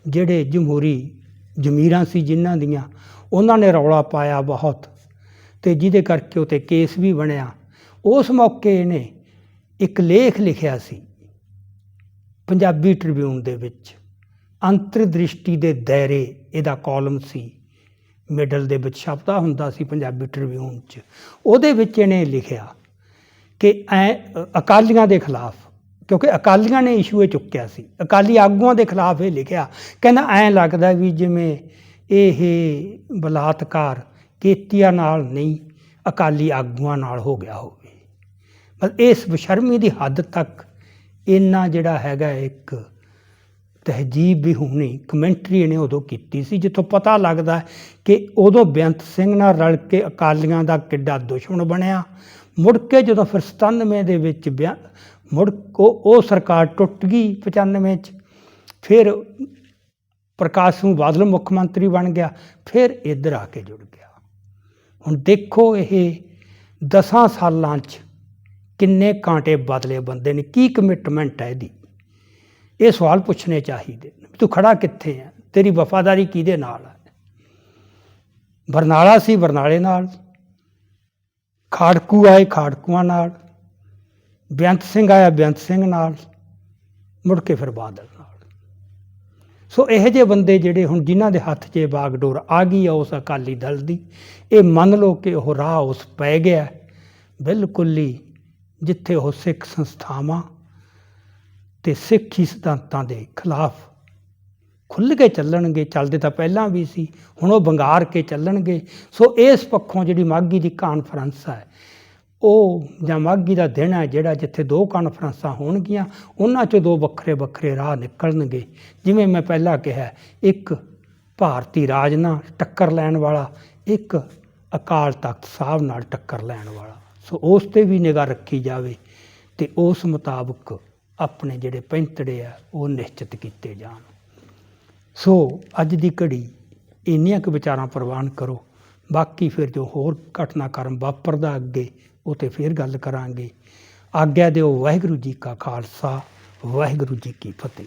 Speaker 1: ਜਿਹੜੇ ਜਮਹੂਰੀ ਜ਼ਮੀਰਾਂ ਸੀ ਜਿਨ੍ਹਾਂ ਦੀਆਂ, ਉਹਨਾਂ ਨੇ ਰੌਲਾ ਪਾਇਆ ਬਹੁਤ ਤੇ ਜਿਹਦੇ ਕਰਕੇ ਉਤੇ ਕੇਸ ਵੀ ਬਣਿਆ। ਉਸ ਮੌਕੇ ਇਹਨੇ ਇੱਕ ਲੇਖ ਲਿਖਿਆ ਸੀ ਪੰਜਾਬੀ ਟ੍ਰਿਬਿਊਨ ਦੇ ਵਿੱਚ, ਅੰਤਰਦ੍ਰਿਸ਼ਟੀ ਦੇ ਦਾਇਰੇ, ਇਹਦਾ ਕਾਲਮ ਸੀ ਮਿਡਲ ਦੇ ਵਿੱਚ ਛਪਦਾ ਹੁੰਦਾ ਸੀ ਪੰਜਾਬੀ ਟ੍ਰਿਬਿਊਨ 'ਚ। ਉਹਦੇ ਵਿੱਚ ਇਹਨੇ ਲਿਖਿਆ ਕਿ ਐ ਅਕਾਲੀਆਂ ਦੇ ਖਿਲਾਫ, ਕਿਉਂਕਿ ਅਕਾਲੀਆਂ ਨੇ ਇਸ਼ੂ ਇਹ ਚੁੱਕਿਆ ਸੀ। ਅਕਾਲੀ ਆਗੂਆਂ ਦੇ ਖਿਲਾਫ ਇਹ ਲਿਖਿਆ। ਕਹਿੰਦਾ ਐ ਲੱਗਦਾ ਵੀ ਜਿਵੇਂ ਇਹ ਬਲਾਤਕਾਰ ਕੇਤੀਆਂ ਨਾਲ ਨਹੀਂ, ਅਕਾਲੀ ਆਗੂਆਂ ਨਾਲ ਹੋ ਗਿਆ ਹੋਵੇ। ਮਤਲਬ ਇਸ ਬਸ਼ਰਮੀ ਦੀ ਹੱਦ ਤੱਕ ਇੰਨਾ ਜਿਹੜਾ ਹੈਗਾ ਇੱਕ ਤਹਿਜੀਬ ਵੀ ਹੋਣੀ ਕਮੈਂਟਰੀ ਇਹਨੇ ਉਦੋਂ ਕੀਤੀ ਸੀ, ਜਿੱਥੋਂ ਪਤਾ ਲੱਗਦਾ ਕਿ ਉਦੋਂ ਬੇਅੰਤ ਸਿੰਘ ਨਾਲ ਰਲ ਕੇ ਅਕਾਲੀਆਂ ਦਾ ਕਿੱਡਾ ਦੁਸ਼ਮਣ ਬਣਿਆ ਮੁੜ ਕੇ ਜਦੋਂ ਫਿਰ 97 ਦੇ ਵਿੱਚ ਬਿਆ- ਮੁੜ ਉਹ ਉਹ ਸਰਕਾਰ ਟੁੱਟ ਗਈ 95 ਚ, ਫਿਰ ਪ੍ਰਕਾਸ਼ ਸਿੰਘ ਬਾਦਲ ਮੁੱਖ ਮੰਤਰੀ ਬਣ ਗਿਆ, ਫਿਰ ਇੱਧਰ ਆ ਕੇ ਜੁੜ ਗਿਆ। ਹੁਣ ਦੇਖੋ ਇਹ 10 ਸਾਲਾਂ 'ਚ ਕਿੰਨੇ ਕਾਂਟੇ ਬਦਲੇ ਬੰਦੇ ਨੇ, ਕੀ ਕਮਿਟਮੈਂਟ ਹੈ ਇਹਦੀ? ਇਹ ਸਵਾਲ ਪੁੱਛਣੇ ਚਾਹੀਦੇ ਨੇ ਵੀ ਤੂੰ ਖੜਾ ਕਿੱਥੇ ਹੈ ਤੇਰੀ ਵਫਾਦਾਰੀ ਕਿਹਦੇ ਨਾਲ ਹੈ ਬਰਨਾਲਾ ਸੀ, ਬਰਨਾਲੇ ਨਾਲ। ਖਾੜਕੂ ਆਏ ਖਾੜਕੂਆਂ ਨਾਲ, ਬੇਅੰਤ ਸਿੰਘ ਆਇਆ ਬੇਅੰਤ ਸਿੰਘ ਨਾਲ, ਮੁੜ ਕੇ ਫਿਰ ਬਾਦਲ ਨਾਲ। ਸੋ ਇਹੋ ਜਿਹੇ ਬੰਦੇ ਜਿਹੜੇ ਹੁਣ ਜਿਨ੍ਹਾਂ ਦੇ ਹੱਥ 'ਚ ਇਹ ਬਾਗਡੋਰ ਆ ਗਈ ਆ, ਉਸ ਅਕਾਲੀ ਦਲ ਦੀ, ਇਹ ਮੰਨ ਲਓ ਕਿ ਉਹ ਰਾਹ ਉਸ ਪੈ ਗਿਆ। ਬਿਲਕੁਲ ਹੀ ਜਿੱਥੇ ਉਹ ਸਿੱਖ ਸੰਸਥਾਵਾਂ ਤੇ ਸਿੱਖੀ ਸਿਧਾਂਤਾਂ ਦੇ ਖਿਲਾਫ ਖੁੱਲ੍ਹ ਕੇ ਚੱਲਣਗੇ, ਚੱਲਦੇ ਤਾਂ ਪਹਿਲਾਂ ਵੀ ਸੀ, ਹੁਣ ਉਹ ਬੰਗਾਰ ਕੇ ਚੱਲਣਗੇ। ਸੋ ਇਸ ਪੱਖੋਂ ਜਿਹੜੀ ਮਾਗੀ ਦੀ ਕਾਨਫਰੰਸ ਹੈ, ਉਹ ਜਾਂ ਮਾਗੀ ਦਾ ਦਿਨ ਹੈ ਜਿਹੜਾ ਜਿੱਥੇ ਦੋ ਕਾਨਫਰੰਸਾਂ ਹੋਣਗੀਆਂ, ਉਹਨਾਂ 'ਚੋਂ ਦੋ ਵੱਖਰੇ ਵੱਖਰੇ ਰਾਹ ਨਿਕਲਣਗੇ। ਜਿਵੇਂ ਮੈਂ ਪਹਿਲਾਂ ਕਿਹਾ, ਇੱਕ ਭਾਰਤੀ ਰਾਜ ਨਾਲ ਟੱਕਰ ਲੈਣ ਵਾਲਾ, ਇੱਕ ਅਕਾਲ ਤਖਤ ਸਾਹਿਬ ਨਾਲ ਟੱਕਰ ਲੈਣ ਵਾਲਾ। ਸੋ ਉਸ ਤੇ ਵੀ ਨਿਗਾਹ ਰੱਖੀ ਜਾਵੇ ਤੇ ਉਸ ਮੁਤਾਬਕ ਆਪਣੇ ਜਿਹੜੇ ਪੈਂਤੜੇ ਆ, ਉਹ ਨਿਸ਼ਚਿਤ ਕੀਤੇ ਜਾਣ। ਸੋ ਅੱਜ ਦੀ ਘੜੀ ਇੰਨੀਆਂ ਕੁ ਵਿਚਾਰਾਂ ਪ੍ਰਵਾਨ ਕਰੋ, ਬਾਕੀ ਫਿਰ ਜੋ ਹੋਰ ਘਟਨਾਕ੍ਰਮ ਵਾਪਰਦਾ ਅੱਗੇ, ਉਹ ਤੇ ਫਿਰ ਗੱਲ ਕਰਾਂਗੇ। ਆਗਿਆ ਦਿਓ ਵਾਹਿਗੁਰੂ ਜੀ ਕਾ ਖਾਲਸਾ, ਵਾਹਿਗੁਰੂ ਜੀ ਕੀ ਫਤਿਹ।